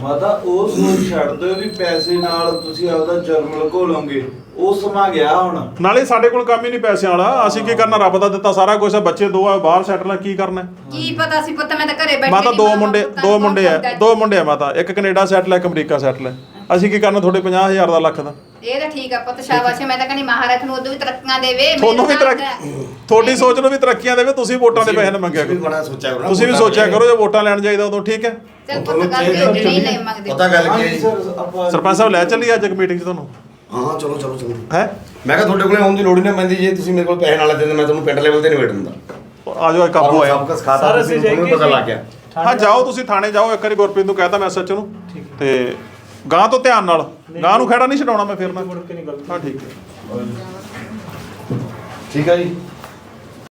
ਮਾਤਾ ਉਹ ਸੋਚ ਛੱਡ ਦਿਓ ਵੀ ਪੈਸੇ ਨਾਲ ਤੁਸੀਂ ਆਪਦਾ ਜਨਮ ਲਗੋ ਲਓਗੇ ਉਹ ਸਮਾਂ ਗਿਆ ਹੁਣ। ਨਾਲੇ ਸਾਡੇ ਕੋਲ ਕੰਮ ਹੀ ਨਹੀਂ ਪੈਸਿਆਂ ਵਾਲਾ। ਅਸੀਂ ਕੀ ਕਰਨਾ? ਰੱਬ ਦਾ ਦਿੱਤਾ ਸਾਰਾ ਕੁਝ ਬੱਚੇ ਦੋ ਆ ਬਾਹਰ ਸੈਟਲ ਕੀ ਕਰਨਾ ਹੈ? ਕੀ ਪਤਾ ਸੀ ਪੁੱਤ ਮੈਂ ਤਾਂ ਘਰੇ ਬੈਠੀ ਮਾਤਾ ਦੋ ਮੁੰਡੇ ਦੋ ਮੁੰਡੇ ਆ। ਦੋ ਮੁੰਡੇ ਆ ਮਾਤਾ। ਇੱਕ ਕੈਨੇਡਾ ਸੈਟਲ ਹੈ ਇੱਕ ਅਮਰੀਕਾ ਸੈਟਲ ਹੈ ਅਸੀਂ ਕੀ ਕਰਨਾ? ਤੁਹਾਡੇ 50000 ਦਾ ਲੱਖ ਦਾ। ਇਹ ਤਾਂ ਠੀਕ ਆ ਪੁੱਤ ਸ਼ਾਬਾਸ਼। ਹੈ, ਮੈਂ ਤਾਂ ਕਹਿੰਦੀ ਮਹਾਰਾਜ ਨੂੰ ਉਦੋਂ ਵੀ ਤਰੱਕੀਆਂ ਦੇਵੇ ਤੁਹਾਨੂੰ ਵੀ ਮੇਰੇ ਨਾਲ। ਤਰੱਕੀ ਤੁਹਾਡੀ ਸੋਚ ਨੂੰ ਵੀ ਤਰੱਕੀਆਂ ਦੇਵੇ ਤੁਸੀਂ ਵੋਟਾਂ ਦੇ ਪੈਸੇ ਨਾ ਮੰਗਿਆ ਤੁਸੀਂ ਵੀ ਕਰੋ। ਬੜਾ ਸੋਚਿਆ ਕਰੋ ਨਾ, ਤੁਸੀਂ ਵੀ ਵੋਟਾਂ ਸੋਚਿਆ ਦੇ। ਕਰੋ ਜੇ ਵੋਟਾਂ ਲੈਣ ਜਾਈਦਾ ਉਦੋਂ ਠੀਕ ਹੈ? ਚੱਲ ਪੁੱਤ ਗੱਲ ਤੇ ਹੁੰਦੀ ਨਹੀਂ ਲੈ ਮੰਗਦੇ? ਪਤਾ ਗੱਲ ਕੀ ਹੈ ਹਾਂਜੀ ਜੀ? ਸਰ ਆਪਾਂ ਸਰਪੰਚ ਸਾਹਿਬ ਲੈ ਚੱਲੀ ਅੱਜ ਇੱਕ ਮੀਟਿੰਗ 'ਚ ਤੁਹਾਨੂੰ। ਹਾਂ ਹਾਂ ਚਲੋ ਚਲੋ ਚਲੋ। ਹੈ? ਮੈਂ ਕਿਹਾ ਤੁਹਾਡੇ ਕੋਲੇ ਆਉਣ ਦੀ ਲੋੜ ਹੀ ਨਾ ਪੈਂਦੀ ਜੇ ਤੁਸੀਂ ਮੇਰੇ ਕੋਲ ਪੈਸੇ ਨਾਲ ਦਿੰਦੇ ਮੈਂ ਤੁਹਾਨੂੰ ਪਿੰਡ ਲੈਵਲ ਤੇ ਨਹੀਂ ਵੇਟ ਦਿੰਦਾ। ਆ ਜਾਓ ਕਾਬੂ ਆਇਆ ਸਭ ਕੁਝ ਖਾਤਾ ਸਰ, ਤੁਸੀਂ ਅਸੀਂ ਤੁਹਾਨੂੰ ਜਾਈਏ ਪਤਾ ਜੀ। ਲੱਗ ਗਿਆ। ਹਾਂ ਜਾਓ ਤੁਸੀਂ ਥਾਣੇ ਜਾਓ ਇੱਕ ਵਾਰੀ ਗੁਰਪ੍ਰੀਤ ਨੂੰ ਕਹਿਤਾ ਮੈਂ ਸੱਚ ਨੂੰ ਤੇ ਗਾਂ ਤੋਂ ਧਿਆਨ ਨਾਲ। ਗਾਂ ਨੂੰ ਖੜਾ ਨਹੀਂ ਛਡਾਉਣਾ ਮੈਂ ਫਿਰ ਨਾ। ਮੁੜ ਕੇ ਨਹੀਂ ਗੱਲ ਹਾਂ ਠੀਕ ਹੈ। ਠੀਕ ਹੈ ਜੀ।